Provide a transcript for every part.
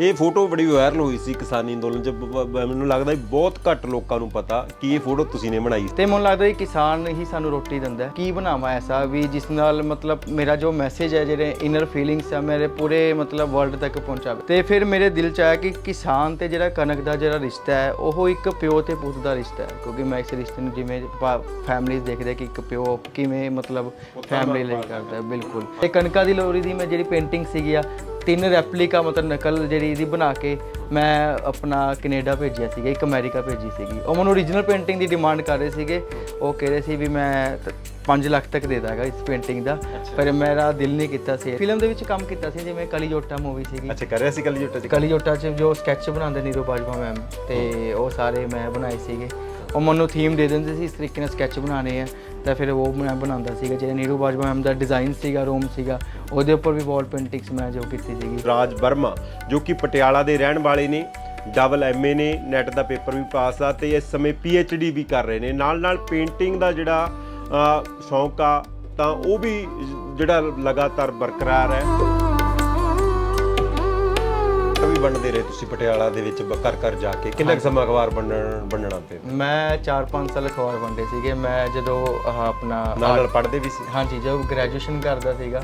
ਇਹ ਫੋਟੋ ਬੜੀ ਵਾਇਰਲ ਹੋਈ ਸੀ ਕਿਸਾਨੀ ਅੰਦੋਲਨ ਚ ਬ- ਬ- ਮੈਨੂੰ ਲੱਗਦਾ ਵੀ ਬਹੁਤ ਘੱਟ ਲੋਕਾਂ ਨੂੰ ਪਤਾ ਕਿ ਇਹ ਫੋਟੋ ਤੁਸੀਂ ਨੇ ਬਣਾਈ। ਤੇ ਮੈਨੂੰ ਲੱਗਦਾ ਕਿ ਕਿਸਾਨ ਹੀ ਸਾਨੂੰ ਰੋਟੀ ਦਿੰਦਾ ਹੈ। ਕੀ ਬਣਾਵਾਂ ਐਸਾ ਵੀ ਜਿਸ ਨਾਲ ਮਤਲਬ ਮੇਰਾ ਜੋ ਮੈਸੇਜ ਹੈ ਜਿਹੜੇ ਇਨਰ ਫੀਲਿੰਗਸ ਆ ਮੇਰੇ ਪੂਰੇ ਮਤਲਬ ਵਰਲਡ ਤੱਕ ਪਹੁੰਚਾਵੇ। ਤੇ ਫਿਰ ਮੇਰੇ ਦਿਲ ਚ ਆਇਆ ਕਿ ਕਿਸਾਨ ਤੇ ਜਿਹੜਾ ਕਣਕ ਦਾ ਜਿਹੜਾ ਰਿਸ਼ਤਾ ਹੈ ਉਹ ਇੱਕ ਪਿਓ ਤੇ ਪੁੱਤ ਦਾ ਰਿਸ਼ਤਾ ਹੈ। ਕਿਉਂਕਿ ਮੈਂ ਇਸ ਰਿਸ਼ਤੇ ਨੂੰ ਜਿਵੇਂ ਫੈਮਲੀਜ਼ ਦੇਖਦੇ ਕਿ ਇੱਕ ਪਿਓ ਕਿਵੇਂ ਮਤਲਬ ਫੈਮਿਲੀ ਲਈ ਕਰਦਾ ਹੈ ਬਿਲਕੁਲ। ਤੇ ਕਣਕਾਂ ਦੀ ਲੋਰੀ ਦੀ ਮੈਂ ਜਿਹੜੀ ਪੇਂਟਿੰਗ ਸੀਗੀ ਆ ਤਿੰਨ ਰੈਪਲੀਕਾ ਮਤਲਬ ਨਕਲ ਜਿਹੜੀ ਇਹਦੀ ਬਣਾ ਕੇ ਮੈਂ ਆਪਣਾ ਕੈਨੇਡਾ ਭੇਜਿਆ ਸੀਗਾ ਇੱਕ ਅਮਰੀਕਾ ਭੇਜੀ ਸੀਗੀ। ਉਹ ਮੈਨੂੰ ਓਰੀਜਨਲ ਪੇਂਟਿੰਗ ਦੀ ਡਿਮਾਂਡ ਕਰ ਰਹੇ ਸੀਗੇ। ਉਹ ਕਹਿ ਰਹੇ ਸੀ ਵੀ ਮੈਂ 5 ਲੱਖ ਤੱਕ ਦੇ ਦਾਂਗਾ ਇਸ ਪੇਂਟਿੰਗ ਦਾ। ਪਰ ਮੇਰਾ ਦਿਲ ਨਹੀਂ ਕੀਤਾ ਸੀ। ਫਿਲਮ ਦੇ ਵਿੱਚ ਕੰਮ ਕੀਤਾ ਸੀ ਜਿਵੇਂ ਕਲੀ ਜੋਟਾ ਮੂਵੀ ਸੀਗੀ। ਅੱਛਾ ਕਰਿਆ ਸੀ ਕੱਲ ਜੁੱਟਾ ਚ ਕਲੀ ਜੋਟਾ 'ਚ ਜੋ ਸਕੈਚ ਬਣਾਉਂਦੇ ਨੀਰੂ ਬਾਜਵਾ ਮੈਮ ਤੇ ਉਹ ਸਾਰੇ ਮੈਂ ਬਣਾਏ ਸੀਗੇ। ਉਹ ਮੈਨੂੰ ਥੀਮ ਦੇ ਦਿੰਦੇ ਸੀ, ਇਸ ਤਰੀਕੇ ਨਾਲ ਸਕੈਚ ਬਣਾਉਣੇ ਆ। ਤਾਂ ਫਿਰ ਉਹ ਮੈਂ ਬਣਾਉਂਦਾ ਸੀਗਾ, ਜਿਹੜਾ ਨੀਰੂ ਬਾਜਵਾ ਮੈਮ ਦਾ ਡਿਜ਼ਾਈਨ ਸੀਗਾ, ਰੂਮ ਸੀਗਾ, ਉਹਦੇ ਉੱਪਰ ਵੀ ਵਾਲ ਪੇਂਟਿੰਗਸ ਮੈਂ ਜੋ ਕੀਤੀ ਸੀਗੀ। ਰਾਜ ਵਰਮਾ, ਜੋ ਕਿ ਪਟਿਆਲਾ ਦੇ ਰਹਿਣ ਵਾਲੇ ਨੇ ਡਬਲ ਐਮਏ ਨੇ ਨੈਟ ਦਾ ਪੇਪਰ ਵੀ ਪਾਸ ਆ ਤੇ ਇਸ ਸਮੇਂ ਡੀ ਵੀ ਕਰ ਰਹੇ ਨੇ। ਨਾਲ ਨਾਲ ਪੇਂਟਿੰਗ ਦਾ ਜਿਹੜਾ ਸ਼ੌਂਕ ਆ, ਤਾਂ ਉਹ ਵੀ ਜਿਹੜਾ ਲਗਾਤਾਰ ਬਰਕਰਾਰ ਹੈ। ਵੀ ਬਣਦੇ ਰਹੇ ਤੁਸੀਂ ਪਟਿਆਲਾ ਦੇ ਵਿੱਚ ਬ- ਘਰ ਘਰ ਜਾ ਕੇ? ਕਿੰਨਾ ਕੁ ਸਮਾਂ ਅਖਬਾਰ ਬਣਨ ਬਣਨਾ ਤੇ ਮੈਂ 4-5 ਸਾਲ ਅਖਬਾਰ ਵੰਡੇ ਸੀਗੇ। ਮੈਂ ਜਦੋਂ ਆਹ ਆਪਣਾ ਨਾਲ ਨਾਲ ਪੜ੍ਹਦੇ ਵੀ ਸੀ? ਹਾਂਜੀ ਜਦੋਂ ਗ੍ਰੈਜੂਏਸ਼ਨ ਕਰਦਾ ਸੀਗਾ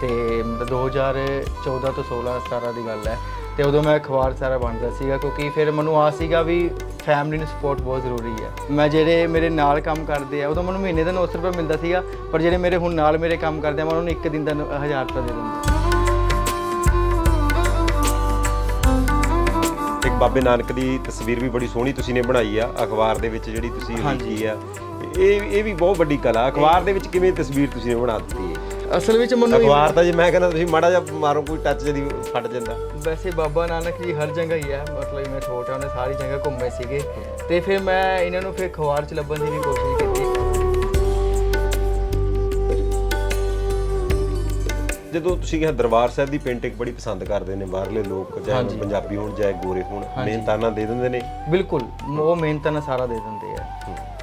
ਤੇ ਮਤਲਬ 2014 ਤੋਂ 16 17 ਦੀ ਗੱਲ ਹੈ। ਤੇ ਉਦੋਂ ਮੈਂ ਅਖਬਾਰ ਸਾਰਾ ਵੰਡਦਾ ਸੀਗਾ ਕਿਉਂਕਿ ਫਿਰ ਮੈਨੂੰ ਆ ਸੀਗਾ ਵੀ ਫੈਮਿਲੀ ਨੂੰ ਸਪੋਰਟ ਬਹੁਤ ਜ਼ਰੂਰੀ ਹੈ। ਮੈਂ ਜਿਹੜੇ ਮੇਰੇ ਨਾਲ ਕੰਮ ਕਰਦੇ ਆ ਉਦੋਂ ਮੈਨੂੰ ਮਹੀਨੇ ਦਾ 900 ਰੁਪਏ ਮਿਲਦਾ ਸੀਗਾ ਪਰ ਜਿਹੜੇ ਮੇਰੇ ਹੁਣ ਨਾਲ ਮੇਰੇ ਕੰਮ ਕਰਦੇ ਆ ਮੈਂ ਉਹਨਾਂ ਨੂੰ ਇੱਕ ਦਿਨ ਦਾ 1000 ਰੁਪਏ ਦੇ ਦਿੰਦਾ। ਇੱਕ ਬਾਬੇ ਨਾਨਕ ਦੀ ਤਸਵੀਰ ਵੀ ਬੜੀ ਸੋਹਣੀ ਤੁਸੀਂ ਨੇ ਬਣਾਈ ਆ ਅਖਬਾਰ ਦੇ ਵਿੱਚ ਜਿਹੜੀ ਤੁਸੀਂ ਲਿਖੀ ਆ। ਇਹ ਇਹ ਵੀ ਬਹੁਤ ਵੱਡੀ ਕਲਾ ਅਖਬਾਰ ਦੇ ਵਿੱਚ ਕਿਵੇਂ ਤਸਵੀਰ ਤੁਸੀਂ ਨੇ ਬਣਾ ਦਿੱਤੀ ਹੈ? ਅਸਲ ਵਿੱਚ ਮੈਨੂੰ ਅਖਬਾਰ ਤਾਂ ਜੇ ਮੈਂ ਕਹਿੰਦਾ ਤੁਸੀਂ ਮਾੜਾ ਜਿਹਾ ਮਾਰੋ ਕੋਈ ਟੱਚ ਜਦੀ ਫਟ ਜਾਂਦਾ। ਵੈਸੇ ਬਾਬਾ ਨਾਨਕ ਜੀ ਹਰ ਜਗ੍ਹਾ ਹੀ ਹੈ ਮਤਲਬ ਮੈਂ ਛੋਟਾ ਉਹਨੇ ਸਾਰੀ ਜਗ੍ਹਾ ਘੁੰਮੇ ਸੀਗੇ। ਤੇ ਫਿਰ ਮੈਂ ਇਹਨਾਂ ਨੂੰ ਫਿਰ ਅਖਬਾਰ 'ਚ ਲੱਭਣ ਦੀ ਵੀ ਕੋਸ਼ਿਸ਼ ਜਦੋਂ ਤੁਸੀਂ ਕਿਹਾ ਦਰਬਾਰ ਸਾਹਿਬ ਦੀ ਪੇਂਟਿੰਗ ਬੜੀ ਪਸੰਦ ਕਰਦੇ ਨੇ ਬਾਹਰਲੇ ਲੋਕ ਚਾਹੇ ਪੰਜਾਬੀ ਹੋਣ ਚਾਹੇ ਗੋਰੇ ਹੋਣ ਮਿਹਨਤਾਨਾ ਦੇ ਦਿੰਦੇ ਨੇ। ਬਿਲਕੁਲ ਉਹ ਮਿਹਨਤ ਨਾਲ ਸਾਰਾ ਦੇ ਦਿੰਦੇ ਆ।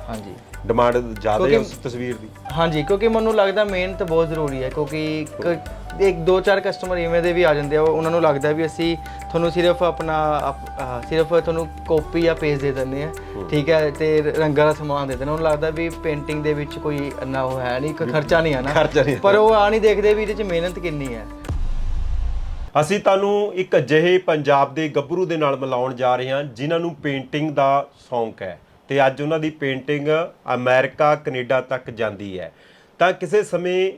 ਹਾਂਜੀ। ਡਿਮਾਂਡ ਜ਼ਿਆਦਾ ਹੈ ਉਸ ਤਸਵੀਰ ਦੀ। ਹਾਂਜੀ ਕਿਉਂਕਿ ਮੈਨੂੰ ਲੱਗਦਾ ਮਿਹਨਤ ਬਹੁਤ ਜ਼ਰੂਰੀ ਹੈ ਕਿਉਂਕਿ ਇੱਕ- ਇੱਕ ਦੋ ਚਾਰ ਕਸਟਮਰ ਇਵੇਂ ਦੇ ਵੀ ਆ ਜਾਂਦੇ ਆ ਉਹ- ਉਹਨਾਂ ਨੂੰ ਲੱਗਦਾ ਵੀ ਅਸੀਂ ਤੁਹਾਨੂੰ ਸਿਰਫ ਆਪਣਾ ਆਪ- ਆਹ, ਸਿਰਫ ਤੁਹਾਨੂੰ ਕਾਪੀ ਜਾਂ ਪੇਜ ਦੇ ਦਿੰਦੇ ਆ ਠੀਕ ਹੈ ਤੇ ਰੰਗਾਂ ਦਾ ਸਮਾਨ ਦੇ ਦਿੰਦੇ ਉਹਨਾਂ ਨੂੰ ਲੱਗਦਾ ਵੀ ਪੇਂਟਿੰਗ ਦੇ ਵਿੱਚ ਕੋਈ ਇੰਨਾ ਉਹ ਹੈ ਨਹੀਂ ਕੋਈ ਖਰਚਾ ਨਹੀਂ ਹੈ ਨਾ ਖਰਚਾ ਨਹੀਂ ਪਰ ਉਹ ਆ ਨਹੀਂ ਦੇਖਦੇ ਵੀ ਇਹਦੇ 'ਚ ਮਿਹਨਤ ਕਿੰਨੀ ਹੈ। ਅਸੀਂ ਤੁਹਾਨੂੰ ਇੱਕ ਅਜਿਹੇ ਪੰਜਾਬ ਦੇ ਗੱਭਰੂ ਦੇ ਨਾਲ ਮਿਲਾਉਣ ਜਾ ਰਹੇ ਹਾਂ ਜਿਨ੍ਹਾਂ ਨੂੰ ਪੇਂਟਿੰਗ ਦਾ ਸ਼ੌਂਕ ਹੈ। ਤੇ ਅੱਜ ਉਹਨਾਂ ਦੀ ਪੇਂਟਿੰਗ ਅਮਰੀਕਾ, ਕੈਨੇਡਾ ਤੱਕ ਜਾਂਦੀ ਹੈ। ਤਾਂ ਕਿਸੇ ਸਮੇਂ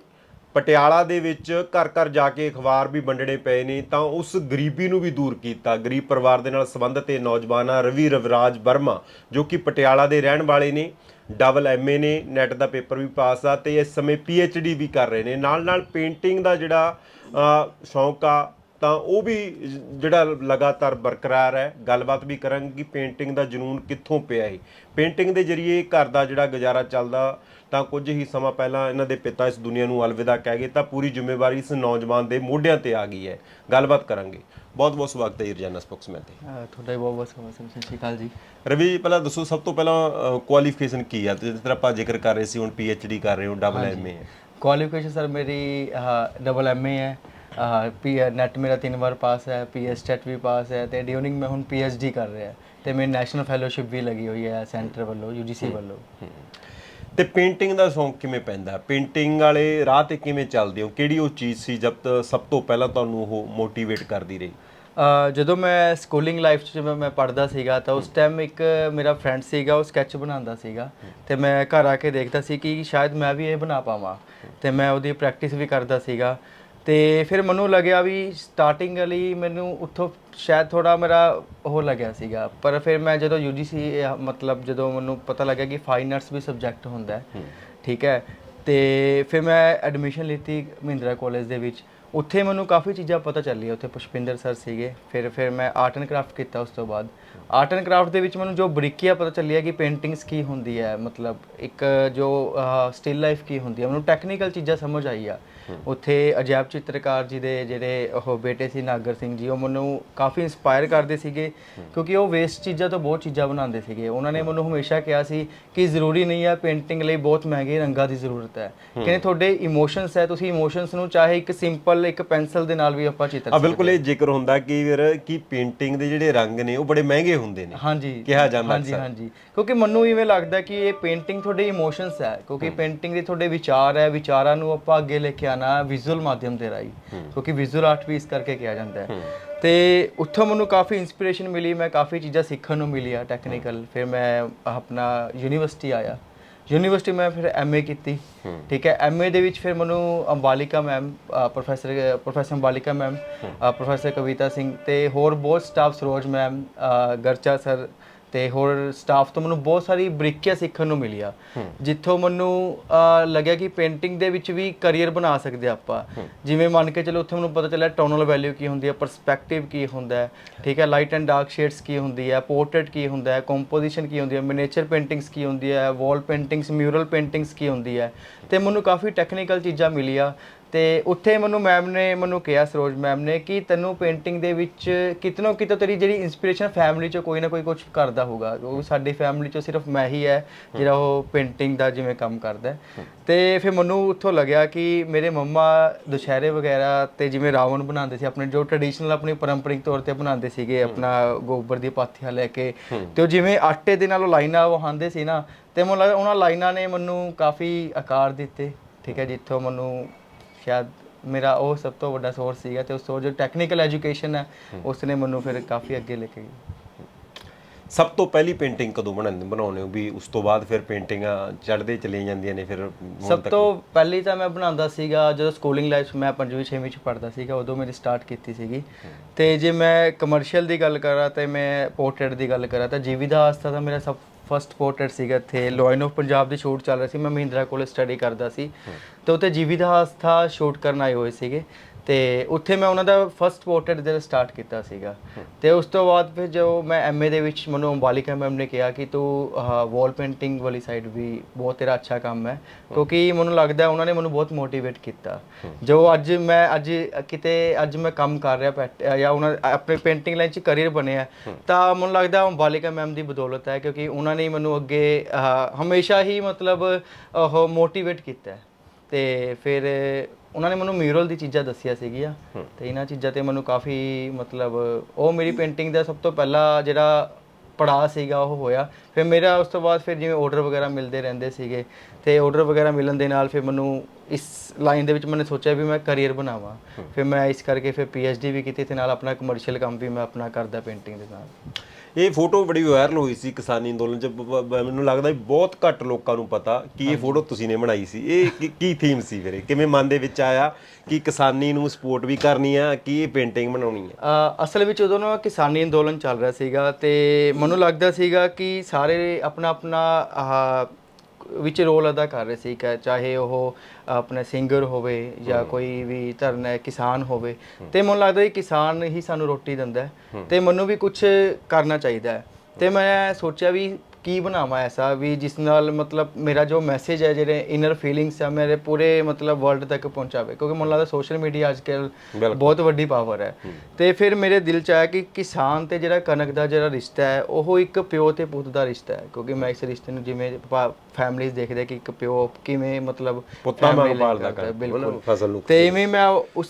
ਪਟਿਆਲਾ ਦੇ ਵਿੱਚ ਘਰ ਘਰ ਜਾ ਕੇ ਅਖਬਾਰ ਵੀ ਵੰਡਣੇ ਪਏ ਨੇ, ਤਾਂ ਉਸ ਗਰੀਬੀ ਨੂੰ ਵੀ ਦੂਰ ਕੀਤਾ। ਗਰੀਬ ਪਰਿਵਾਰ ਦੇ ਨਾਲ ਸੰਬੰਧਿਤ ਇਹ ਨੌਜਵਾਨ ਆ ਰਵੀ ਰਵਰਾਜ ਵਰਮਾ, ਜੋ ਕਿ ਪਟਿਆਲਾ ਦੇ ਰਹਿਣ ਵਾਲੇ ਨੇ, ਡਬਲ ਐਮਏ ਨੇ, ਨੈਟ ਦਾ ਪੇਪਰ ਵੀ ਪਾਸ ਆ ਤੇ ਇਸ ਸਮੇਂ ਡੀ ਵੀ ਕਰ ਰਹੇ ਨੇ। ਨਾਲ ਨਾਲ ਪੇਂਟਿੰਗ ਦਾ ਜਿਹੜਾ ਸ਼ੌਂਕ ਆ ਤਾਂ ਉਹ ਵੀ ਜਿਹੜਾ ਲਗਾਤਾਰ ਬਰਕਰਾਰ ਹੈ ਗੱਲਬਾਤ ਵੀ ਕਰਾਂਗੇ ਕਿ ਪੇਂਟਿੰਗ ਦਾ ਜਨੂਨ ਕਿੱਥੋਂ ਪਿਆ ਹੈ ਪੇਂਟਿੰਗ ਦੇ ਜ਼ਰੀਏ ਘਰ ਦਾ ਜਿਹੜਾ ਗੁਜ਼ਾਰਾ ਚੱਲਦਾ ਤਾਂ ਕੁਝ ਹੀ ਸਮਾਂ ਪਹਿਲਾਂ ਇਹਨਾਂ ਦੇ ਪਿਤਾ ਇਸ ਦੁਨੀਆ ਨੂੰ ਅਲਵਿਦਾ ਕਹਿ ਗਏ ਤਾਂ ਪੂਰੀ ਜ਼ਿੰਮੇਵਾਰੀ ਇਸ ਨੌਜਵਾਨ ਦੇ ਮੋਢਿਆਂ ਤੇ ਆ ਗਈ ਹੈ। ਗੱਲਬਾਤ ਕਰਾਂਗੇ। ਬਹੁਤ ਬਹੁਤ ਸਵਾਗਤ ਹੈ ਰੋਜ਼ਾਨਾ ਸਪੋਕਸਮੈਨ ਤੇ। ਤੁਹਾਡਾ ਬਹੁਤ ਬਹੁਤ ਸਵਾਗਤ ਹੈ। ਸਤਿ ਸ਼੍ਰੀ ਅਕਾਲ ਜੀ। ਰਵੀ ਪਹਿਲਾਂ ਦੱਸੋ ਸਭ ਤੋਂ ਪਹਿਲਾਂ ਕੁਆਲੀਫਿਕੇਸ਼ਨ ਕੀ ਹੈ ਜਿਸ ਤਰ੍ਹਾਂ ਆਪਾਂ ਜ਼ਿਕਰ ਕਰ ਰਹੇ ਸੀ ਹੁਣ ਡੀ ਕਰ ਰਹੇ ਹੋ ਡਬਲ ਐਮਏ ਹੈ ਕੁਆਲੀਫਿਕੇਸ਼ਨ ਸਰ ਮੇਰੀ ਡਬਲ ਐਮਏ ਹੈ। ਪੀ ਨੈਟ ਮੇਰਾ ਤਿੰਨ ਵਾਰ ਪਾਸ ਹੈ ਪੀਐਸ ਟੈਟ ਵੀ ਪਾਸ ਹੈ ਤੇ ਡਿਊਰਿੰਗ ਮੈਂ ਹੁਣ ਪੀਐਚਡੀ ਕਰ ਰਿਹਾ ਤੇ ਮੇਰੀ ਨੈਸ਼ਨਲ ਫੈਲੋਸ਼ਿਪ ਵੀ ਲੱਗੀ ਹੋਈ ਹੈ ਸੈਂਟਰ ਵੱਲੋਂ ਯੂਜੀਸੀ ਵੱਲੋਂ। ਤੇ ਪੇਂਟਿੰਗ ਦਾ ਸ਼ੌਂਕ ਕਿਵੇਂ ਪੈਂਦਾ? ਪੇਂਟਿੰਗ ਵਾਲੇ ਰਾਹ ਤੇ ਕਿਵੇਂ ਚੱਲਦੇ ਹੋ? ਕਿਹੜੀ ਉਹ ਚੀਜ਼ ਸੀ ਜਦ ਸਭ ਤੋਂ ਪਹਿਲਾਂ ਤੁਹਾਨੂੰ ਉਹ ਮੋਟੀਵੇਟ ਕਰਦੀ ਰਹੀ? ਜਦੋਂ ਮੈਂ ਸਕੂਲਿੰਗ ਲਾਈਫ 'ਚ ਜਦੋਂ ਮੈਂ ਪੜ੍ਹਦਾ ਸੀਗਾ ਤਾਂ ਉਸ ਟਾਈਮ ਇੱਕ ਮੇਰਾ ਫਰੈਂਡ ਸੀਗਾ ਉਹ ਸਕੈਚ ਬਣਾਉਂਦਾ ਸੀਗਾ ਤੇ ਮੈਂ ਘਰ ਆ ਕੇ ਦੇਖਦਾ ਸੀ ਕਿ ਸ਼ਾਇਦ ਮੈਂ ਵੀ ਇਹ ਬਣਾ ਪਾਵਾਂ ਤੇ ਮੈਂ ਉਹਦੀ ਪ੍ਰੈਕਟਿਸ ਵੀ ਕਰਦਾ ਸੀਗਾ। ਤੇ ਫਿਰ ਮੈਨੂੰ ਲੱਗਿਆ ਵੀ ਸਟਾਰਟਿੰਗ ਵਾਲੀ ਮੈਨੂੰ ਉੱਥੋਂ ਸ਼ਾਇਦ ਥੋੜਾ ਮੇਰਾ ਉਹ ਲੱਗਿਆ ਸੀਗਾ। ਪਰ ਫਿਰ ਮੈਂ ਜਦੋਂ UGC ਮਤਲਬ ਜਦੋਂ ਮੈਨੂੰ ਪਤਾ ਲੱਗਿਆ ਕਿ ਫਾਈਨ ਆਰਟਸ ਵੀ ਸਬਜੈਕਟ ਹੁੰਦਾ ਹੈ ਠੀਕ ਹੈ ਤੇ ਫਿਰ ਮੈਂ ਐਡਮਿਸ਼ਨ ਲਿੱਤੀ ਮਹਿੰਦਰਾ ਕਾਲਜ ਦੇ ਵਿੱਚ। ਉੱਥੇ ਮੈਨੂੰ ਕਾਫੀ ਚੀਜ਼ਾਂ ਪਤਾ ਚੱਲੀਆਂ ਉੱਥੇ ਪੁਸ਼ਪਿੰਦਰ ਸਰ ਸੀਗੇ। ਫਿਰ ਫਿਰ ਮੈਂ ਆਰਟ ਐਂਡ ਕਰਾਫਟ ਕੀਤਾ ਉਸ ਤੋਂ ਬਾਅਦ। ਆਰਟ ਐਂਡ ਕਰਾਫਟ ਦੇ ਵਿੱਚ ਮੈਨੂੰ ਜੋ ਬਰੀਕੀਆਂ ਪਤਾ ਚੱਲੀ ਹੈ ਕਿ ਪੇਂਟਿੰਗਸ ਕੀ ਹੁੰਦੀ ਹੈ ਮਤਲਬ ਇੱਕ ਜੋ ਸਟਿਲ ਲਾਈਫ ਕੀ ਹੁੰਦੀ ਹੈ ਮੈਨੂੰ ਟੈਕਨੀਕਲ ਚੀਜ਼ਾਂ ਸਮਝ ਆਈ ਆ। ਉੱਥੇ ਅਜੈਬ ਚਿੱਤਰਕਾਰ ਜੀ ਦੇ ਜਿਹੜੇ ਉਹ ਬੇਟੇ ਸੀ ਨਾਗਰ ਸਿੰਘ ਜੀ ਉਹ ਮੈਨੂੰ ਕਾਫੀ ਇੰਸਪਾਇਰ ਕਰਦੇ ਸੀਗੇ ਕਿਉਂਕਿ ਉਹ ਵੇਸਟ ਚੀਜ਼ਾਂ ਤੋਂ ਬਹੁਤ ਚੀਜ਼ਾਂ ਬਣਾਉਂਦੇ ਸੀਗੇ। ਉਹਨਾਂ ਨੇ ਮੈਨੂੰ ਹਮੇਸ਼ਾ ਕਿਹਾ ਸੀ ਕਿ ਜ਼ਰੂਰੀ ਨਹੀਂ ਹੈ ਪੇਂਟਿੰਗ ਲਈ ਬਹੁਤ ਮਹਿੰਗੇ ਰੰਗਾਂ ਦੀ ਜ਼ਰੂਰਤ ਹੈ। ਕਹਿੰਦੇ ਤੁਹਾਡੇ ਇਮੋਸ਼ਨਸ ਹੈ ਤੁਸੀਂ ਇਮੋਸ਼ਨਸ ਨੂੰ ਚਾਹੇ ਇੱਕ ਸਿੰਪਲ ਇੱਕ ਪੈਨਸਲ ਦੇ ਨਾਲ ਵੀ ਆਪਾਂ ਚਿੱਤਰ ਆ ਬਿਲਕੁਲ ਇਹ ਜ਼ਿਕਰ ਹੁੰਦਾ ਕਿ ਵੀਰ ਕਿ ਪੇਂਟਿੰਗ ਦੇ ਜਿਹੜੇ ਰੰਗ ਨੇ ਉਹ ਬੜੇ ਮਹਿੰਗੇ ਹੁੰਦੇ ਨੇ। ਹਾਂਜੀ। ਕਿਹਾ ਜਾਂਦਾ ਹਾਂਜੀ ਹਾਂਜੀ। ਕਿਉਂਕਿ ਮੈਨੂੰ ਇਵੇਂ ਲੱਗਦਾ ਕਿ ਇਹ ਪੇਂਟਿੰਗ ਤੁਹਾਡੇ ਇਮੋਸ਼ਨਸ ਹੈ। ਕਿਉਂਕਿ ਪੇਂਟਿੰਗ ਦੇ ਤੁਹਾਡੇ ਵਿਚਾਰ ਹੈ ਵਿਚਾਰਾਂ ਨੂੰ ਆਪਾਂ ਅੱਗੇ ਲੈ ਕੇ ਆਣਾ ਵਿਜ਼ੂਅਲ ਮਾਧਿਅਮ ਦੇ ਰਾਹੀਂ। ਕਿਉਂਕਿ ਵਿਜ਼ੂਅਲ ਆਰਟ ਵੀ ਇਸ ਕਰਕੇ ਕਿਹਾ ਜਾਂਦਾ ਹੈ। ਤੇ ਉੱਥੋਂ ਮੈਨੂੰ ਕਾਫੀ ਇਨਸਪੀਰੇਸ਼ਨ ਮਿਲੀ ਮੈਂ ਕਾਫੀ ਚੀਜ਼ਾਂ ਸਿੱਖਣ ਨੂੰ ਮਿਲੀਆਂ ਟੈਕਨੀਕਲ ਫਿਰ ਮੈਂ ਆਪਣਾ ਯੂਨੀਵਰਸਿਟੀ ਆਇਆ। ਯੂਨੀਵਰਸਿਟੀ ਮੈਂ ਫਿਰ ਐਮਏ ਕੀਤੀ। ਠੀਕ ਹੈ ਐਮਏ ਦੇ ਵਿੱਚ ਫਿਰ ਮੈਨੂੰ Ambalika ma'am professor professor Ambalika ma'am professor Kavita Singh ਤੇ ਹੋਰ ਬਹੁਤ staff Saroj ma'am Garcha sir ਤੇ ਹੋਰ ਸਟਾਫ ਤੋਂ ਮੈਨੂੰ ਬਹੁਤ ਸਾਰੀ ਬਰੀਕੀਆਂ ਸਿੱਖਣ ਨੂੰ ਮਿਲੀਆਂ। ਜਿੱਥੋਂ ਮੈਨੂੰ ਅਹ, ਲੱਗਿਆ ਕਿ ਪੇਂਟਿੰਗ ਦੇ ਵਿੱਚ ਵੀ ਕੈਰੀਅਰ ਬਣਾ ਸਕਦੇ ਆਪਾਂ। ਜਿਵੇਂ ਮੰਨ ਕੇ ਚਲੋ ਉੱਥੇ ਮੈਨੂੰ ਪਤਾ ਚੱਲਿਆ ਟੋਨਲ ਵੈਲਿਊ ਕੀ ਹੁੰਦੀ ਹੈ ਪਰਸਪੈਕਟਿਵ ਕੀ ਹੁੰਦਾ ਹੈ ਠੀਕ ਹੈ ਲਾਈਟ ਐਂਡ ਡਾਰਕ ਸ਼ੇਡਸ ਕੀ ਹੁੰਦੀ ਹੈ ਪੋਰਟਰੇਟ ਕੀ ਹੁੰਦਾ ਹੈ ਕੰਪੋਜੀਸ਼ਨ ਕੀ ਹੁੰਦੀ ਹੈ ਮਿਨੀਏਚਰ ਪੇਂਟਿੰਗਸ ਕੀ ਹੁੰਦੀ ਹੈ ਵਾਲ ਪੇਂਟਿੰਗਸ ਮਿਊਰਲ ਪੇਂਟਿੰਗਸ ਕੀ ਹੁੰਦੀ ਹੈ। ਤੇ ਮੈਨੂੰ ਕਾਫੀ ਟੈਕਨੀਕਲ ਚੀਜ਼ਾਂ ਮਿਲੀਆਂ। ਤੇ ਉੱਥੇ ਮੈਨੂੰ ਮੈਮ ਨੇ ਮੈਨੂੰ ਕਿਹਾ, ਸਰੋਜ ਮੈਮ ਨੇ ਕਿ ਤੈਨੂੰ ਪੇਂਟਿੰਗ ਦੇ ਵਿੱਚ ਕਿਤਨੋ ਕਿਤੋਂ ਤੇਰੀ ਜਿਹੜੀ ਇਨਸਪੀਰੇਸ਼ਨ ਫੈਮਿਲੀ ਚੋਂ ਕੋਈ ਨਾ ਕੋਈ ਕੁਝ ਕਰਦਾ ਹੋਊਗਾ ਉਹ ਸਾਡੀ ਫੈਮਿਲੀ ਚੋਂ ਸਿਰਫ ਮੈਂ ਹੀ ਹੈ, ਜਿਹੜਾ ਉਹ ਪੇਂਟਿੰਗ ਦਾ ਜਿਵੇਂ ਕੰਮ ਕਰਦਾ ਹੈ। ਤੇ ਫਿਰ ਮੈਨੂੰ ਉੱਥੋਂ ਲੱਗਿਆ ਕਿ ਮੇਰੇ ਮੰਮਾ ਦੁਸ਼ਹਿਰੇ ਵਗੈਰਾ ਤੇ ਜਿਵੇਂ ਰਾਵਣ ਬਣਾਉਂਦੇ ਸੀ, ਆਪਣੇ ਜੋ ਟ੍ਰੈਡੀਸ਼ਨਲ ਆਪਣੀ ਪਰੰਪਰਿਕ ਤੌਰ ਤੇ ਬਣਾਉਂਦੇ ਸੀਗੇ, ਆਪਣਾ ਗੋਬਰ ਦੀ ਪਾਥੀਆਂ ਲੈ ਕੇ ਤੇ ਉਹ ਜਿਵੇਂ ਆਟੇ ਦੇ ਨਾਲ ਉਹ ਲਾਈਨਾਂ ਵਹਾਉਂਦੇ ਸੀ ਨਾ, ਤੇ ਮੈਨੂੰ ਲੱਗਦਾ ਉਹਨਾਂ ਲਾਈਨਾਂ ਨੇ ਮੈਨੂੰ ਕਾਫੀ ਆਕਾਰ ਦਿੱਤੇ ਠੀਕ ਹੈ ਜਿੱਥੋਂ ਮੈਨੂੰ ਸ਼ਾਇਦ ਮੇਰਾ ਉਹ ਸਭ ਤੋਂ ਵੱਡਾ ਸੋਰਸ ਸੀਗਾ ਤੇ ਉਸ ਤੋਂ ਜੋ ਟੈਕਨੀਕਲ ਐਜੂਕੇਸ਼ਨ ਹੈ ਉਸ ਨੇ ਮੈਨੂੰ ਫਿਰ ਕਾਫੀ ਅੱਗੇ ਲੈ ਕੇ ਗਈ। ਸਭ ਤੋਂ ਪਹਿਲੀ ਪੇਂਟਿੰਗ ਕਦੋਂ ਬਣਾਉਂਦੇ ਬਣਾਉਨੇ ਹੋ? ਵੀ ਉਸ ਤੋਂ ਬਾਅਦ ਫਿਰ ਪੇਂਟਿੰਗਾਂ ਚੜ੍ਹਦੇ ਚਲੇ ਜਾਂਦੀਆਂ ਨੇ ਫਿਰ ਹੁਣ ਸਭ ਤੱਕ? ਤੋਂ ਪਹਿਲੀ ਤਾਂ ਮੈਂ ਬਣਾਉਂਦਾ ਸੀਗਾ ਜਦੋਂ ਸਕੂਲਿੰਗ ਲਾਈਫ ਮੈਂ ਪੰਜਵੀਂ ਛੇਵੀਂ ਚ ਪੜ੍ਹਦਾ ਸੀਗਾ ਉਦੋਂ ਮੇਰੀ ਸਟਾਰਟ ਕੀਤੀ ਸੀਗੀ। ਤੇ ਜੇ ਮੈਂ ਕਮਰਸ਼ੀਅਲ ਦੀ ਗੱਲ ਕਰਾਂ ਤੇ ਮੈਂ ਪੋਰਟਰੇਟ ਦੀ ਗੱਲ ਕਰਾਂ ਤਾਂ ਜੀਵੀ ਦਾ ਤਾਂ ਮੇਰਾ ਸਭ ਫਸਟ ਪੋਰਟਰੇਟ ਸੀਗਾ ਇੱਥੇ ਲੋਇਨ ਆਫ ਪੰਜਾਬ ਦੀ ਸ਼ੂਟ ਚੱਲ ਰਹੀ ਸੀ ਮੈਂ ਮਹਿੰਦਰਾ ਕੋਲ ਸਟੱਡੀ ਕਰਦਾ ਸੀ। ਤੇ ਉੱਥੇ ਜੀਵੀ ਦਾ ਆਸਥਾ ਸ਼ੂਟ ਕਰਨ ਆਏ ਹੋਏ ਸੀਗੇ। ਤੇ ਉੱਥੇ ਮੈਂ ਉਹਨਾਂ ਦਾ ਫਸਟ ਪੋਰਟਰੇਟ ਜਿਹੜਾ ਸਟਾਰਟ ਕੀਤਾ ਸੀਗਾ। ਤੇ ਉਸ ਤੋਂ ਬਾਅਦ ਫਿਰ ਜੋ ਮੈਂ ਐਮਏ ਦੇ ਵਿੱਚ ਮੈਨੂੰ ਅੰਬਾਲਿਕਾ ਮੈਮ ਨੇ ਕਿਹਾ ਕਿ ਤੂੰ ਵਾਲ ਪੇਂਟਿੰਗ ਵਾਲੀ ਸਾਈਡ ਵੀ ਬਹੁਤ ਤੇਰਾ ਅੱਛਾ ਕੰਮ ਹੈ। ਕਿਉਂਕਿ ਮੈਨੂੰ ਲੱਗਦਾ ਉਹਨਾਂ ਨੇ ਮੈਨੂੰ ਬਹੁਤ ਮੋਟੀਵੇਟ ਕੀਤਾ। ਜੋ ਅੱਜ ਮੈਂ, ਅੱਜ ਕਿਤੇ, ਅੱਜ ਮੈਂ ਕੰਮ ਕਰ ਰਿਹਾ ਪੈਟ- ਜਾਂ ਉਹਨਾਂ, ਆਪਣੇ ਪੇਂਟਿੰਗ ਲਾਈਨ 'ਚ ਕਰੀਅਰ ਬਣਿਆ ਤਾਂ ਮੈਨੂੰ ਲੱਗਦਾ ਅੰਬਾਲਿਕਾ ਮੈਮ ਦੀ ਬਦੌਲਤ ਹੈ, ਕਿਉਂਕਿ ਉਹਨਾਂ ਨੇ ਮੈਨੂੰ ਅੱਗੇ ਹਮੇਸ਼ਾ ਹੀ ਮਤਲਬ ਉਹ ਮੋਟੀਵੇਟ ਕੀਤਾ ਹੈ। ਤੇ ਫਿਰ ਉਹਨਾਂ ਨੇ ਮੈਨੂੰ ਮਿਊਰਲ ਦੀ ਚੀਜ਼ਾਂ ਦੱਸੀਆਂ ਸੀਗੀਆਂ ਤੇ ਇਹਨਾਂ ਚੀਜ਼ਾਂ ਤੇ ਮੈਨੂੰ ਕਾਫੀ ਮਤਲਬ ਉਹ ਮੇਰੀ ਪੇਂਟਿੰਗ ਦਾ ਸਭ ਤੋਂ ਪਹਿਲਾ ਜਿਹੜਾ ਪੜਾਅ ਸੀਗਾ ਉਹ ਹੋਇਆ। ਫਿਰ ਮੇਰਾ ਉਸ ਤੋਂ ਬਾਅਦ ਫਿਰ ਜਿਵੇਂ ਆਰਡਰ ਵਗੈਰਾ ਮਿਲਦੇ ਰਹਿੰਦੇ ਸੀਗੇ ਤੇ ਆਰਡਰ ਵਗੈਰਾ ਮਿਲਣ ਦੇ ਨਾਲ ਫਿਰ ਮੈਨੂੰ ਇਸ ਲਾਈਨ ਦੇ ਵਿੱਚ ਮੈंने ਸੋਚਿਆ ਵੀ ਮੈਂ ਕੈਰੀਅਰ ਬਣਾਵਾਂ। ਫਿਰ ਮੈਂ ਇਸ ਕਰਕੇ ਫਿਰ ਡੀ ਵੀ ਕੀਤੀ ਤੇ ਨਾਲ ਆਪਣਾ ਕਮਰਸ਼ੀਅਲ ਕੰਮ ਵੀ ਮੈਂ ਆਪਣਾ ਕਰਦਾ ਪੇਂਟਿੰਗ ਦੇ ਨਾਲ। ਇਹ ਫੋਟੋ ਬੜੀ ਵਾਇਰਲ ਹੋਈ ਸੀ ਕਿਸਾਨੀ ਅੰਦੋਲਨ ਚ ਬ- ਬ- ਮੈਨੂੰ ਲੱਗਦਾ ਵੀ ਬਹੁਤ ਘੱਟ ਲੋਕਾਂ ਨੂੰ ਪਤਾ ਕਿ ਇਹ ਫੋਟੋ ਤੁਸੀਂ ਨੇ ਬਣਾਈ ਸੀ। ਇਹ ਕੀ- ਕੀ ਥੀਮ ਸੀ ਵੀਰੇ? ਕਿਵੇਂ ਮਨ ਦੇ ਵਿੱਚ ਆਇਆ ਕਿ ਕਿਸਾਨੀ ਨੂੰ ਸਪੋਰਟ ਵੀ ਕਰਨੀ ਆ ਕਿ ਇਹ ਪੇਂਟਿੰਗ ਬਣਾਉਣੀ ਆ? ਅ, ਅਸਲ ਵਿੱਚ ਉਦੋਂ ਨਾ ਕਿਸਾਨੀ ਅੰਦੋਲਨ ਚੱਲ ਰਿਹਾ ਸੀਗਾ ਤੇ ਮੈਨੂੰ ਲੱਗਦਾ ਸੀਗਾ ਕਿ ਸਾਰੇ ਆਪਣਾ ਆਪਣਾ ਆਹ ਵਿੱਚ ਰੋਲ ਅਦਾ ਕਰ ਰਹੇ ਸੀ ਕਿ ਚਾਹੇ ਉਹ ਆਪਣਾ ਸਿੰਗਰ ਹੋਵੇ ਜਾਂ ਕੋਈ ਵੀ ਧਰਨ ਹੈ ਕਿਸਾਨ ਹੋਵੇ ਤੇ ਮੈਨੂੰ ਲੱਗਦਾ ਕਿ ਕਿਸਾਨ ਹੀ ਸਾਨੂੰ ਰੋਟੀ ਦਿੰਦਾ ਹੈ। ਤੇ ਮੈਨੂੰ ਵੀ ਕੁਝ ਕਰਨਾ ਚਾਹੀਦਾ ਹੈ। ਤੇ ਮੈਂ ਸੋਚਿਆ ਵੀ ਕੀ ਬਣਾਵਾਂ ਐਸਾ ਵੀ ਜਿਸ ਨਾਲ ਮਤਲਬ ਮੇਰਾ ਜੋ ਮੈਸੇਜ ਹੈ ਜਿਹੜੇ ਇਨਰ ਫੀਲਿੰਗਸ ਆ ਮੇਰੇ ਪੂਰੇ ਮਤਲਬ ਵਰਲਡ ਤੱਕ ਪਹੁੰਚਾਵੇ। ਕਿਉਂਕਿ ਮੈਨੂੰ ਲੱਗਦਾ ਸੋਸ਼ਲ ਮੀਡੀਆ ਅੱਜ ਬਿਲਕੁਲ। ਬਹੁਤ ਵੱਡੀ ਪਾਵਰ ਹੈ। ਤੇ ਫਿਰ ਮੇਰੇ ਦਿਲ ਚ ਆਇਆ ਕਿ ਕਿਸਾਨ ਤੇ ਜਿਹੜਾ ਕਣਕ ਦਾ ਜਿਹੜਾ ਰਿਸ਼ਤਾ ਹੈ ਉਹ ਇੱਕ ਪਿਓ ਤੇ ਪੁੱਤ ਦਾ ਰਿਸ਼ਤਾ ਹੈ। ਕਿਉਂਕਿ ਮੈਂ ਇਸ ਰਿਸ਼ਤੇ ਨੂੰ ਜਿਵੇਂ ਫੈਮਲੀਜ਼ ਦੇਖਦੇ ਕਿ ਇੱਕ ਪਿਓ ਕਿਵੇਂ ਮਤਲਬ ਪੁੱਤਾਂ ਵਾਂਗ ਪਾਲਦਾ ਕਰਦਾ ਫਸਲ ਨੂੰ ਤੇ ਇਵੇਂ ਮੈਂ ਉਸ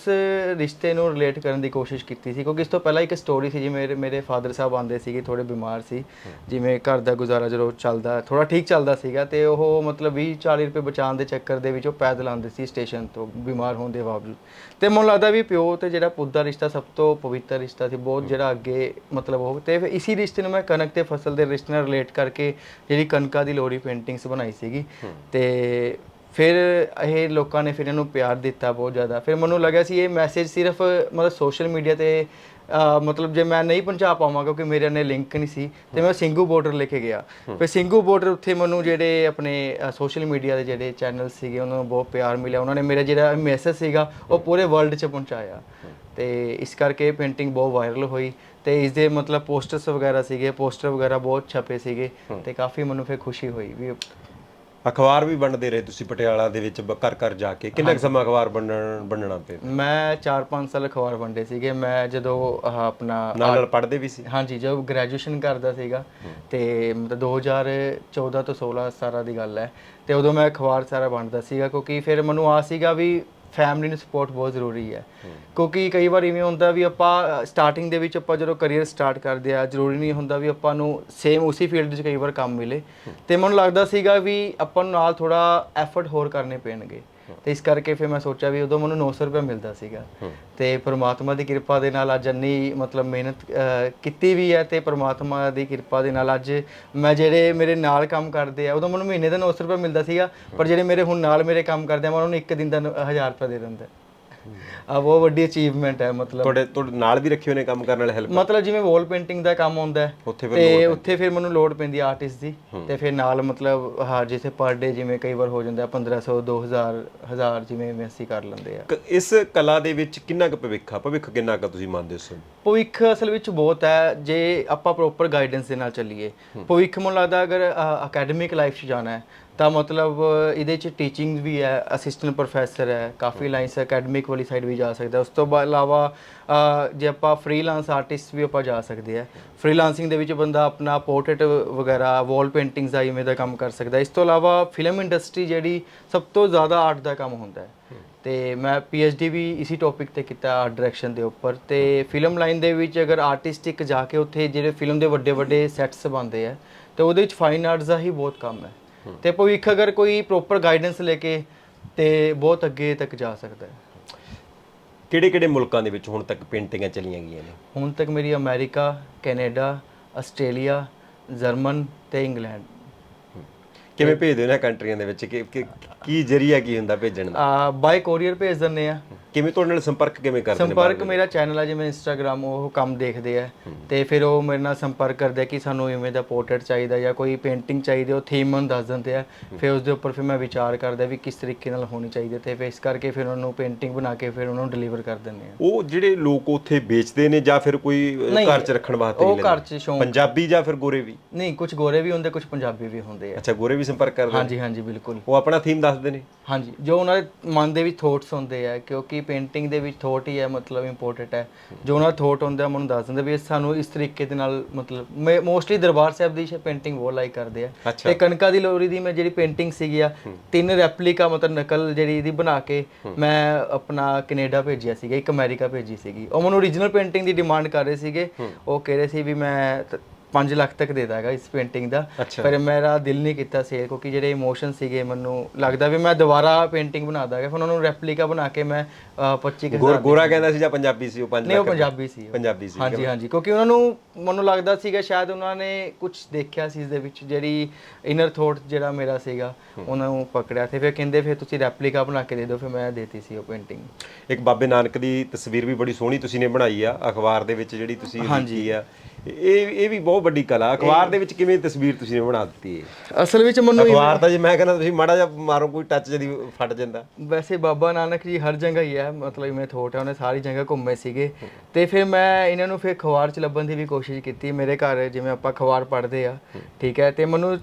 ਰਿਸ਼ਤੇ ਨੂੰ ਰਿਲੇਟ ਕਰਨ ਦੀ ਕੋਸ਼ਿਸ਼ ਕੀਤੀ ਸੀ। ਕਿਉਂਕਿ ਇਸ ਤੋਂ ਪਹਿਲਾਂ ਇੱਕ ਸਟੋਰੀ ਸੀ ਜਿਵੇਂ ਮੇਰੇ ਮੇਰੇ ਫਾਦਰ ਸਾਹਿਬ ਆਂਦੇ ਸੀਗੇ ਥੋੜੇ ਬਿਮਾਰ ਸੀ। ਜਿਵੇਂ ਘਰ ਦਾ ਗੁਜ਼ਾਰਾ ਜਦੋਂ ਚੱਲਦਾ ਥੋੜਾ ਠੀਕ ਚੱਲਦਾ ਸੀਗਾ ਤੇ ਉਹ ਮਤਲਬ 20 40 ਰੁਪਏ ਬਚਾਉਣ ਦੇ ਚੱਕਰ ਦੇ ਵਿੱਚ ਉਹ ਪੈਦਲ ਆਉਂਦੇ ਸੀ ਸਟੇਸ਼ਨ ਤੋਂ, ਬਿਮਾਰ ਹੋਣ ਦੇ ਬਾਵਜੂਦ। ਤੇ ਮੈਨੂੰ ਲੱਗਦਾ ਵੀ ਪਿਓ ਤੇ ਜਿਹੜਾ ਪੁੱਤ ਦਾ ਰਿਸ਼ਤਾ ਸਭ ਤੋਂ ਪਵਿੱਤਰ ਰਿਸ਼ਤਾ ਸੀ, ਬਹੁਤ ਜਿਹੜਾ ਅੱਗੇ ਮਤਲਬ ਉਹ, ਤੇ ਫਿਰ ਇਸੀ ਰਿਸ਼ਤੇ ਨੂੰ ਮੈਂ ਕਣਕ ਤੇ ਫਸਲ ਦੇ ਰਿਸ਼ਤੇ ਨਾਲ ਰਿਲੇਟ ਕਰਕੇ ਜਿਹੜੀ ਕਣਕਾਂ ਦੀ ਲੋਰੀ ਪੇਂਟਿੰਗਸ ਬਣਾਈ ਸੀਗੀ। ਤੇ ਫਿਰ ਇਹ ਲੋਕਾਂ ਨੇ ਫਿਰ ਇਹਨੂੰ ਪਿਆਰ ਦਿੱਤਾ ਬਹੁਤ ਜ਼ਿਆਦਾ। ਫਿਰ ਮੈਨੂੰ ਲੱਗਿਆ ਸੀ ਇਹ ਮੈਸੇਜ ਸਿਰਫ ਮਤਲਬ ਸੋਸ਼ਲ ਮੀਡੀਆ ਤੇ ਮਤਲਬ ਜੇ ਮੈਂ ਨਹੀਂ ਪਹੁੰਚਾ ਪਾਵਾਂ ਕਿਉਂਕਿ ਮੇਰੇ ਨੇ ਲਿੰਕ ਨਹੀਂ ਸੀ ਤੇ ਮੈਂ ਸਿੰਘੂ ਬਾਰਡਰ ਲੈ ਕੇ ਗਿਆ। ਫਿਰ ਸਿੰਘੂ ਬਾਰਡਰ ਉੱਥੇ ਮੈਨੂੰ ਜਿਹੜੇ ਆਪਣੇ ਸੋਸ਼ਲ ਮੀਡੀਆ ਦੇ ਜਿਹੜੇ ਚੈਨਲ ਸੀਗੇ ਉਹਨਾਂ ਨੂੰ ਬਹੁਤ ਪਿਆਰ ਮਿਲਿਆ। ਉਹਨਾਂ ਨੇ ਮੇਰਾ ਜਿਹੜਾ ਮੈਸੇਜ ਸੀਗਾ ਉਹ ਪੂਰੇ ਵਰਲਡ 'ਚ ਪਹੁੰਚਾਇਆ। ਤੇ ਇਸ ਕਰਕੇ ਪੇਂਟਿੰਗ ਬਹੁਤ ਵਾਇਰਲ ਹੋਈ ਤੇ ਇਸ ਦੇ ਮਤਲਬ ਪੋਸਟਰਸ ਵਗੈਰਾ ਸੀਗੇ ਪੋਸਟਰ ਵਗੈਰਾ ਬਹੁਤ ਛਪੇ ਸੀਗੇ ਤੇ ਕਾਫੀ ਮੈਨੂੰ ਫਿਰ ਖੁਸ਼ੀ ਹੋਈ ਵੀ ਅਖਬਾਰ ਵੀ ਵੰਡਦੇ ਰਹੇ ਤੁਸੀਂ ਪਟਿਆਲਾ ਦੇ ਵਿੱਚ ਬ- ਘਰ ਘਰ ਜਾ ਕੇ। ਕਿੰਨਾ ਕੁ ਸਮਾਂ ਅਖਬਾਰ ਵੰਡਣ ਵੰਡਣਾ ਪਿਆ? ਮੈਂ 4-5 ਸਾਲ ਅਖਬਾਰ ਵੰਡੇ ਸੀਗੇ। ਮੈਂ ਜਦੋਂ ਆਹ ਆਪਣਾ ਨਾਲ ਨਾਲ ਪੜ੍ਹਦੇ ਵੀ ਸੀ? ਹਾਂਜੀ ਜਦੋਂ ਗ੍ਰੈਜੂਏਸ਼ਨ ਕਰਦਾ ਸੀਗਾ ਤੇ ਮਤਲਬ 2014 ਤੋਂ 16 17 ਦੀ ਗੱਲ ਹੈ। ਤੇ ਉਦੋਂ ਮੈਂ ਅਖਬਾਰ ਸਾਰਾ ਵੰਡਦਾ ਸੀਗਾ ਕਿਉਂਕਿ ਫਿਰ ਮੈਨੂੰ ਆ ਸੀਗਾ ਵੀ ਫੈਮਿਲੀ ਨੂੰ ਸਪੋਰਟ ਬਹੁਤ ਜ਼ਰੂਰੀ ਹੈ। ਕਿਉਂਕਿ ਕਈ ਵਾਰ ਇਵੇਂ ਹੁੰਦਾ ਵੀ ਆਪਾਂ ਸਟਾਰਟਿੰਗ ਦੇ ਵਿੱਚ ਆਪਾਂ ਜਦੋਂ ਕੈਰੀਅਰ ਸਟਾਰਟ ਕਰਦੇ ਆ ਜ਼ਰੂਰੀ ਨਹੀਂ ਹੁੰਦਾ ਵੀ ਆਪਾਂ ਨੂੰ ਸੇਮ ਉਸੇ ਫੀਲਡ 'ਚ ਕਈ ਵਾਰ ਕੰਮ ਮਿਲੇ। ਤੇ ਮੈਨੂੰ ਲੱਗਦਾ ਸੀਗਾ ਵੀ ਆਪਾਂ ਨੂੰ ਨਾਲ ਥੋੜਾ ਐਫਰਟ ਹੋਰ ਕਰਨੇ ਪੈਣਗੇ। ਤੇ ਇਸ ਕਰਕੇ ਫਿਰ ਮੈਂ ਸੋਚਿਆ ਵੀ ਉਦੋਂ ਮੈਨੂੰ 900 ਰੁਪਏ ਮਿਲਦਾ ਸੀਗਾ। ਤੇ ਪ੍ਰਮਾਤਮਾ ਦੀ ਕਿਰਪਾ ਦੇ ਨਾਲ ਅੱਜ ਇੰਨੀ ਮਤਲਬ ਮਿਹਨਤ ਕੀਤੀ ਵੀ ਹੈ ਤੇ ਪ੍ਰਮਾਤਮਾ ਦੀ ਕਿਰਪਾ ਦੇ ਨਾਲ ਅੱਜ ਮੈਂ ਜਿਹੜੇ ਮੇਰੇ ਨਾਲ ਕੰਮ ਕਰਦੇ ਆ ਉਦੋਂ ਮੈਨੂੰ ਮਹੀਨੇ ਦਾ 900 ਰੁਪਏ ਮਿਲਦਾ ਸੀਗਾ ਪਰ ਜਿਹੜੇ ਮੇਰੇ ਹੁਣ ਨਾਲ ਮੇਰੇ ਕੰਮ ਕਰਦੇ ਆ ਮੈਂ ਉਹਨਾਂ ਨੂੰ ਇੱਕ ਦਿਨ ਦਾ 1000 ਰੁਪਏ ਦੇ ਦਿੰਦਾ। ਆ ਬਹੁਤ ਵੱਡੀ ਅਚੀਵਮੈਂਟ ਹੈ ਮਤਲਬ। ਤੁਹਾਡੇ ਤੁਹਾਡੇ ਨਾਲ ਵੀ ਰੱਖੇ ਹੋਏ ਨੇ ਕੰਮ ਕਰਨ ਵਾਲੇ ਹੈਲਪ ਮਤਲਬ ਜਿਵੇਂ ਵਾਲ ਪੇਂਟਿੰਗ ਦਾ ਕੰਮ ਹੁੰਦਾ ਹੈ ਉੱਥੇ ਫਿਰ ਤੇ ਉੱਥੇ ਫਿਰ ਮੈਨੂੰ ਲੋਡ ਪੈਂਦੀ ਆਰਟਿਸਟ ਦੀ ਤੇ ਫਿਰ ਨਾਲ ਮਤਲਬ ਹਾਂ ਜਿੱਥੇ ਪਰ ਡੇ ਜਿਵੇਂ ਕਈ ਵਾਰ ਹੋ ਜਾਂਦਾ 1500 2000 1000 ਜਿਵੇਂ ਅਸੀਂ ਕਰ ਲੈਂਦੇ ਆ। ਇਸ ਕਲਾ ਦੇ ਵਿੱਚ ਕਿੰਨਾ ਕੁ ਭਵਿੱਖ ਆ? ਭਵਿੱਖ ਕਿੰਨਾ ਕੁ ਤੁਸੀਂ ਮੰਨਦੇ ਹੋ ਭਵਿੱਖ ਅਸਲ ਵਿੱਚ ਬਹੁਤ ਹੈ ਜੇ ਆਪਾਂ ਪ੍ਰੋਪਰ ਗਾਈਡੈਂਸ ਦੇ ਨਾਲ ਚੱਲੀਏ। ਭਵਿੱਖ ਮੈਨੂੰ ਲੱਗਦਾ ਅਗਰ ਅਕੈਡਮਿਕ ਲਾਈਫ 'ਚ ਜਾਣਾ ਹੈ ਤਾਂ ਮਤਲਬ ਇਹਦੇ 'ਚ ਟੀਚਿੰਗ ਵੀ ਹੈ ਅਸਿਸਟੈਂਟ ਪ੍ਰੋਫੈਸਰ ਹੈ, ਕਾਫੀ ਲਾਈਨਸ ਅਕੈਡਮਿਕ ਵਾਲੀ ਸਾਈਡ ਵੀ ਜਾ ਸਕਦਾ ਉਸ ਤੋਂ ਬਾ- ਇਲਾਵਾ ਜੇ ਆਪਾਂ ਫ੍ਰੀਲਾਂਸ ਆਰਟਿਸਟ ਵੀ ਆਪਾਂ ਜਾ ਸਕਦੇ ਆ ਫ੍ਰੀਲਾਂਸਿੰਗ ਦੇ ਵਿੱਚ ਬੰਦਾ ਆਪਣਾ ਪੋਰਟਰੇਟ ਵਗੈਰਾ ਵਾਲ ਪੇਂਟਿੰਗਸ ਦਾ ਇਵੇਂ ਦਾ ਕੰਮ ਕਰ ਸਕਦਾ ਇਸ ਤੋਂ ਇਲਾਵਾ ਫਿਲਮ ਇੰਡਸਟਰੀ ਜਿਹੜੀ ਸਭ ਤੋਂ ਜ਼ਿਆਦਾ ਆਰਟ ਦਾ ਕੰਮ ਹੁੰਦਾ ਹੈ। ਤੇ ਮੈਂ ਡੀ ਵੀ ਇਸੀ ਟੌਪਿਕ ਤੇ ਕੀਤਾ ਆਰਟ ਡਾਇਰੈਕਸ਼ਨ ਦੇ ਉੱਪਰ। ਤੇ ਫਿਲਮ ਲਾਈਨ ਦੇ ਵਿੱਚ ਅਗਰ ਆਰਟਿਸਟਿਕ ਜਾ ਕੇ ਉੱਥੇ ਜਿਹੜੇ ਫਿਲਮ ਦੇ ਵੱਡੇ ਵੱਡੇ ਸੈਟਸ ਬਣਦੇ ਆ ਤੇ ਉਹਦੇ ਵਿੱਚ ਫਾਈਨ ਆਰਟਸ ਦਾ ਹੀ ਬਹੁਤ ਕੰਮ ਹੈ। ਤੇ ਭਵਿੱਖ ਅਗਰ ਕੋਈ ਪ੍ਰੋਪਰ ਗਾਈਡੈਂਸ ਲੈ ਕੇ ਤੇ ਬਹੁਤ ਅੱਗੇ ਤੱਕ ਜਾ ਸਕਦਾ ਹੈ। ਕਿਹੜੇ ਕਿਹੜੇ ਮੁਲਕਾਂ ਦੇ ਵਿੱਚ ਹੁਣ ਤੱਕ ਪੇਂਟਿੰਗਾਂ ਚਲੀਆਂ ਗਈਆਂ ਨੇ? ਹੁਣ ਤੱਕ ਮੇਰੀ ਅਮਰੀਕਾ ਕੈਨੇਡਾ ਆਸਟ੍ਰੇਲੀਆ ਜਰਮਨ ਤੇ ਇੰਗਲੈਂਡ। ਕਿਵੇਂ ਭੇਜਦੇ ਹੋ ਕੰਟਰੀਆਂ ਦੇ ਵਿੱਚ? ਕਿ ਕਿ- ਕੀ ਜਰੀਆ ਕੀ ਹੁੰਦਾ ਭੇਜਣ ਦਾ? ਆ ਬਾਈ ਕੋਰੀਅਰ ਭੇਜ ਦਿੰਦੇ ਆ। ਕਿਵੇਂ ਤੁਹਾਡੇ ਨਾਲ ਸੰਪਰਕ ਕਿਵੇਂ ਕਰਦੇ ਨੇ ਸੰਪਰਕ ਮੇਰਾ ਚੈਨਲ ਹੈ ਜਿਵੇਂ ਇੰਸਟਾਗ੍ਰam ਉਹ ਕੰਮ ਦੇਖਦੇ ਆ। ਤੇ ਫਿਰ ਉਹ ਮੇਰੇ ਨਾਲ ਸੰਪਰਕ ਕਰਦੇ ਆ ਕਿ ਸਾਨੂੰ ਇਵੇਂ ਦਾ ਪੋਰਟਰੇਟ ਚਾਹੀਦਾ ਜਾਂ ਕੋਈ ਪੇਂਟਿੰਗ ਚਾਹੀਦੀ ਉਹ ਥੀਮ ਮੈਨੂੰ ਦੱਸ ਦਿੰਦੇ ਆ। ਫਿਰ ਉਸ ਦੇ ਉੱਪਰ ਫਿਰ ਮੈਂ ਵਿਚਾਰ ਕਰਦਾ ਵੀ ਕਿਸ ਤਰੀਕੇ ਨਾਲ ਹੋਣੀ ਚਾਹੀਦੀ ਤੇ ਫਿਰ ਇਸ ਕਰਕੇ ਫਿਰ ਉਹਨਾਂ ਨੂੰ ਪੇਂਟਿੰਗ ਬਣਾ ਕੇ ਫਿਰ ਉਹਨਾਂ ਨੂੰ ਡਿਲੀਵਰ ਕਰ ਦਿੰਦੇ ਆ। ਉਹ ਜਿਹੜੇ ਲੋਕ ਉੱਥੇ ਵੇਚਦੇ ਨੇ ਜਾਂ ਫਿਰ ਕੋਈ ਘਰ 'ਚ ਰੱਖਣ ਵਾਸਤੇ ਉਹ ਘਰ? 'ਚ ਸ਼ੌਂਕ। ਪੰਜਾਬੀ ਜਾਂ ਫਿਰ ਗੋਰੇ ਵੀ? ਨਹੀਂ ਕੁਝ ਗੋਰੇ ਵੀ ਹੁੰਦੇ ਕੁਝ ਪੰਜਾਬੀ ਵੀ ਹੁੰਦੇ ਆ। ਅੱਛਾ ਗੋਰੇ ਵੀ ਸੰਪਰਕ ਕਰਦੇ ਹਾਂਜੀ ਹਾਂਜੀ ਬਿਲਕੁਲ। ਉਹ ਆਪਣਾ ਥੀਮ ਦੱਸਦੇ ਨੇ? ਹਾਂਜੀ ਜੋ ਉਹਨਾਂ ਦੇ ਮਨ ਦੇ ਵਿੱਚ ਥੋਟਸ ਹੁੰਦੇ ਆ ਕਿਉਂਕਿ ਪੇਂਟਿੰਗ ਦੇ ਵਿੱਚ ਥੋਟ ਹੀ ਹੈ ਮਤਲਬ ਇੰਪੋਰਟੈਂਟ ਹੈ। ਜੋ ਉਹਨਾਂ ਦਾ ਥੋਟ ਹੁੰਦਾ ਮੈਨੂੰ ਦੱਸ ਦਿੰਦੇ ਵੀ ਸਾਨੂੰ ਇਸ ਤਰੀਕੇ ਦੇ ਨਾਲ ਮਤਲਬ ਮੋਸਟਲੀ ਦਰਬਾਰ ਸਾਹਿਬ ਦੀ ਪੇਂਟਿੰਗ ਬਹੁਤ ਲਾਈਕ ਕਰਦੇ ਆ। ਤੇ ਕਣਕਾ ਦੀ ਲੋਰੀ ਦੀ ਮੈਂ ਜਿਹੜੀ ਪੇਂਟਿੰਗ ਸੀਗੀ ਆ ਤਿੰਨ ਰੈਪਲੀਕਾ ਮਤਲਬ ਨਕਲ ਜਿਹੜੀ ਇਹਦੀ ਬਣਾ ਕੇ ਮੈਂ ਆਪਣਾ ਕੈਨੇਡਾ ਭੇਜਿਆ ਸੀਗਾ ਇੱਕ ਅਮਰੀਕਾ ਭੇਜੀ ਸੀਗੀ। ਉਹ ਮੈਨੂੰ origignal ਪੇਂਟਿੰਗ ਦੀ ਡਿਮਾਂਡ ਕਰ ਰਹੇ ਸੀਗੇ। ਉਹ ਕਹਿ ਰਹੇ ਸੀ ਵੀ ਮੈਂ 5 ਲੱਖ ਤੱਕ ਦੇ ਦਾਂਗਾ ਇਸ ਪੇਂਟਿੰਗ ਦਾ। ਪਰ ਮੇਰਾ ਦਿਲ ਨਹੀਂ ਕੀਤਾ ਸੇਲ ਕਿਉਂਕਿ ਜਿਹੜੇ ਇਮੋਸ਼ਨ ਸੀਗੇ ਮੈਨੂੰ ਲੱਗਦਾ ਵੀ ਮੈਂ ਦੁਬਾਰਾ ਪੇਂਟਿੰਗ ਬਣਾ ਦਾਂਗਾ। ਫਿਰ ਉਹਨਾਂ ਨੂੰ ਰੈਪਲੀਕਾ ਬਣਾ ਕੇ ਮੈਂ ਅਹ, 25 ਕੁ ਗੋਰ ਹਜ਼ਾਰ ਗੋਰਾ ਕਹਿੰਦਾ ਸੀ ਜਾਂ ਪੰਜਾਬੀ ਸੀ ਉਹ ਪੰਜ ਨਹੀਂ ਉਹ ਲੱਖ ਪੰਜਾਬੀ ਸੀ। ਪੰਜਾਬੀ ਸੀ ਹਾਂਜੀ ਹਾਂਜੀ ਕਿਉਂਕਿ ਉਹਨਾਂ ਨੂੰ ਮੈਨੂੰ ਲੱਗਦਾ ਸੀਗਾ ਸ਼ਾਇਦ ਉਹਨਾਂ ਨੇ ਕੁਝ ਦੇਖਿਆ ਸੀ ਇਸ ਦੇ ਵਿੱਚ ਜਿਹੜੀ ਇਨਰ ਥੋਟ ਜਿਹੜਾ ਮੇਰਾ ਸੀਗਾ ਉਹਨਾਂ ਨੂੰ ਪਕੜਿਆ। ਤੇ ਫਿਰ ਕਹਿੰਦੇ ਫਿਰ ਤੁਸੀਂ ਰੈਪਲੀਕਾ ਬਣਾ ਕੇ ਦੇ ਦਿਓ ਫਿਰ ਮੈਂ ਦੇਤੀ ਸੀ ਉਹ ਪੇਂਟਿੰਗ ਇੱਕ ਬਾਬੇ ਨਾਨਕ ਦੀ ਤਸਵੀਰ ਵੀ ਬੜੀ ਸੋਹਣੀ ਤੁਸੀਂ ਨੇ ਬਣਾਈ ਆ ਅਖਬਾਰ ਦੇ ਵਿੱਚ ਜਿਹੜੀ ਤੁਸੀਂ ਲਿਖੀ ਆ। ਇਹ ਇਹ ਵੀ ਬਹੁਤ ਵੱਡੀ ਕਲਾ। ਅਖਬਾਰ ਦੇ ਵਿੱਚ ਕਿਵੇਂ ਤਸਵੀਰ ਤੁਸੀਂ ਨੇ ਬਣਾ ਦਿੱਤੀ ਹੈ ਅਸਲ ਵਿੱਚ ਮੈਨੂੰ ਅਖਬਾਰ ਤਾਂ ਜੇ ਮੈਂ ਕਹਿੰਦਾ ਤੁਸੀਂ ਮਾੜਾ ਜਿਹਾ ਮਾਰੋ ਕੋਈ ਟੱਚ ਜਦੀ ਫਟ ਜਾਂਦਾ। ਵੈਸੇ ਬਾਬਾ ਨਾਨਕ ਜੀ ਹਰ ਜਗ੍ਹਾ ਹੀ ਹੈ ਮਤਲਬ ਇਵੇਂ ਥੋਟ ਹੈ ਉਹਨੇ ਸਾਰੀ ਜਗ੍ਹਾ ਘੁੰਮੇ ਸੀਗੇ। ਤੇ ਫਿਰ ਮੈਂ ਇਹਨਾਂ ਨੂੰ ਫਿਰ ਅਖਬਾਰ ਚ ਲੱਭਣ ਦੀ ਵੀ ਕੋਸ਼ਿਸ਼ ਕੀਤੀ। ਮੇਰੇ ਘਰ ਜਿਵੇਂ ਆਪਾਂ ਅਖਬਾਰ ਪੜ੍ਹਦੇ ਆ ਠੀਕ ਹੈ ਤੇ ਮੈਨੂੰ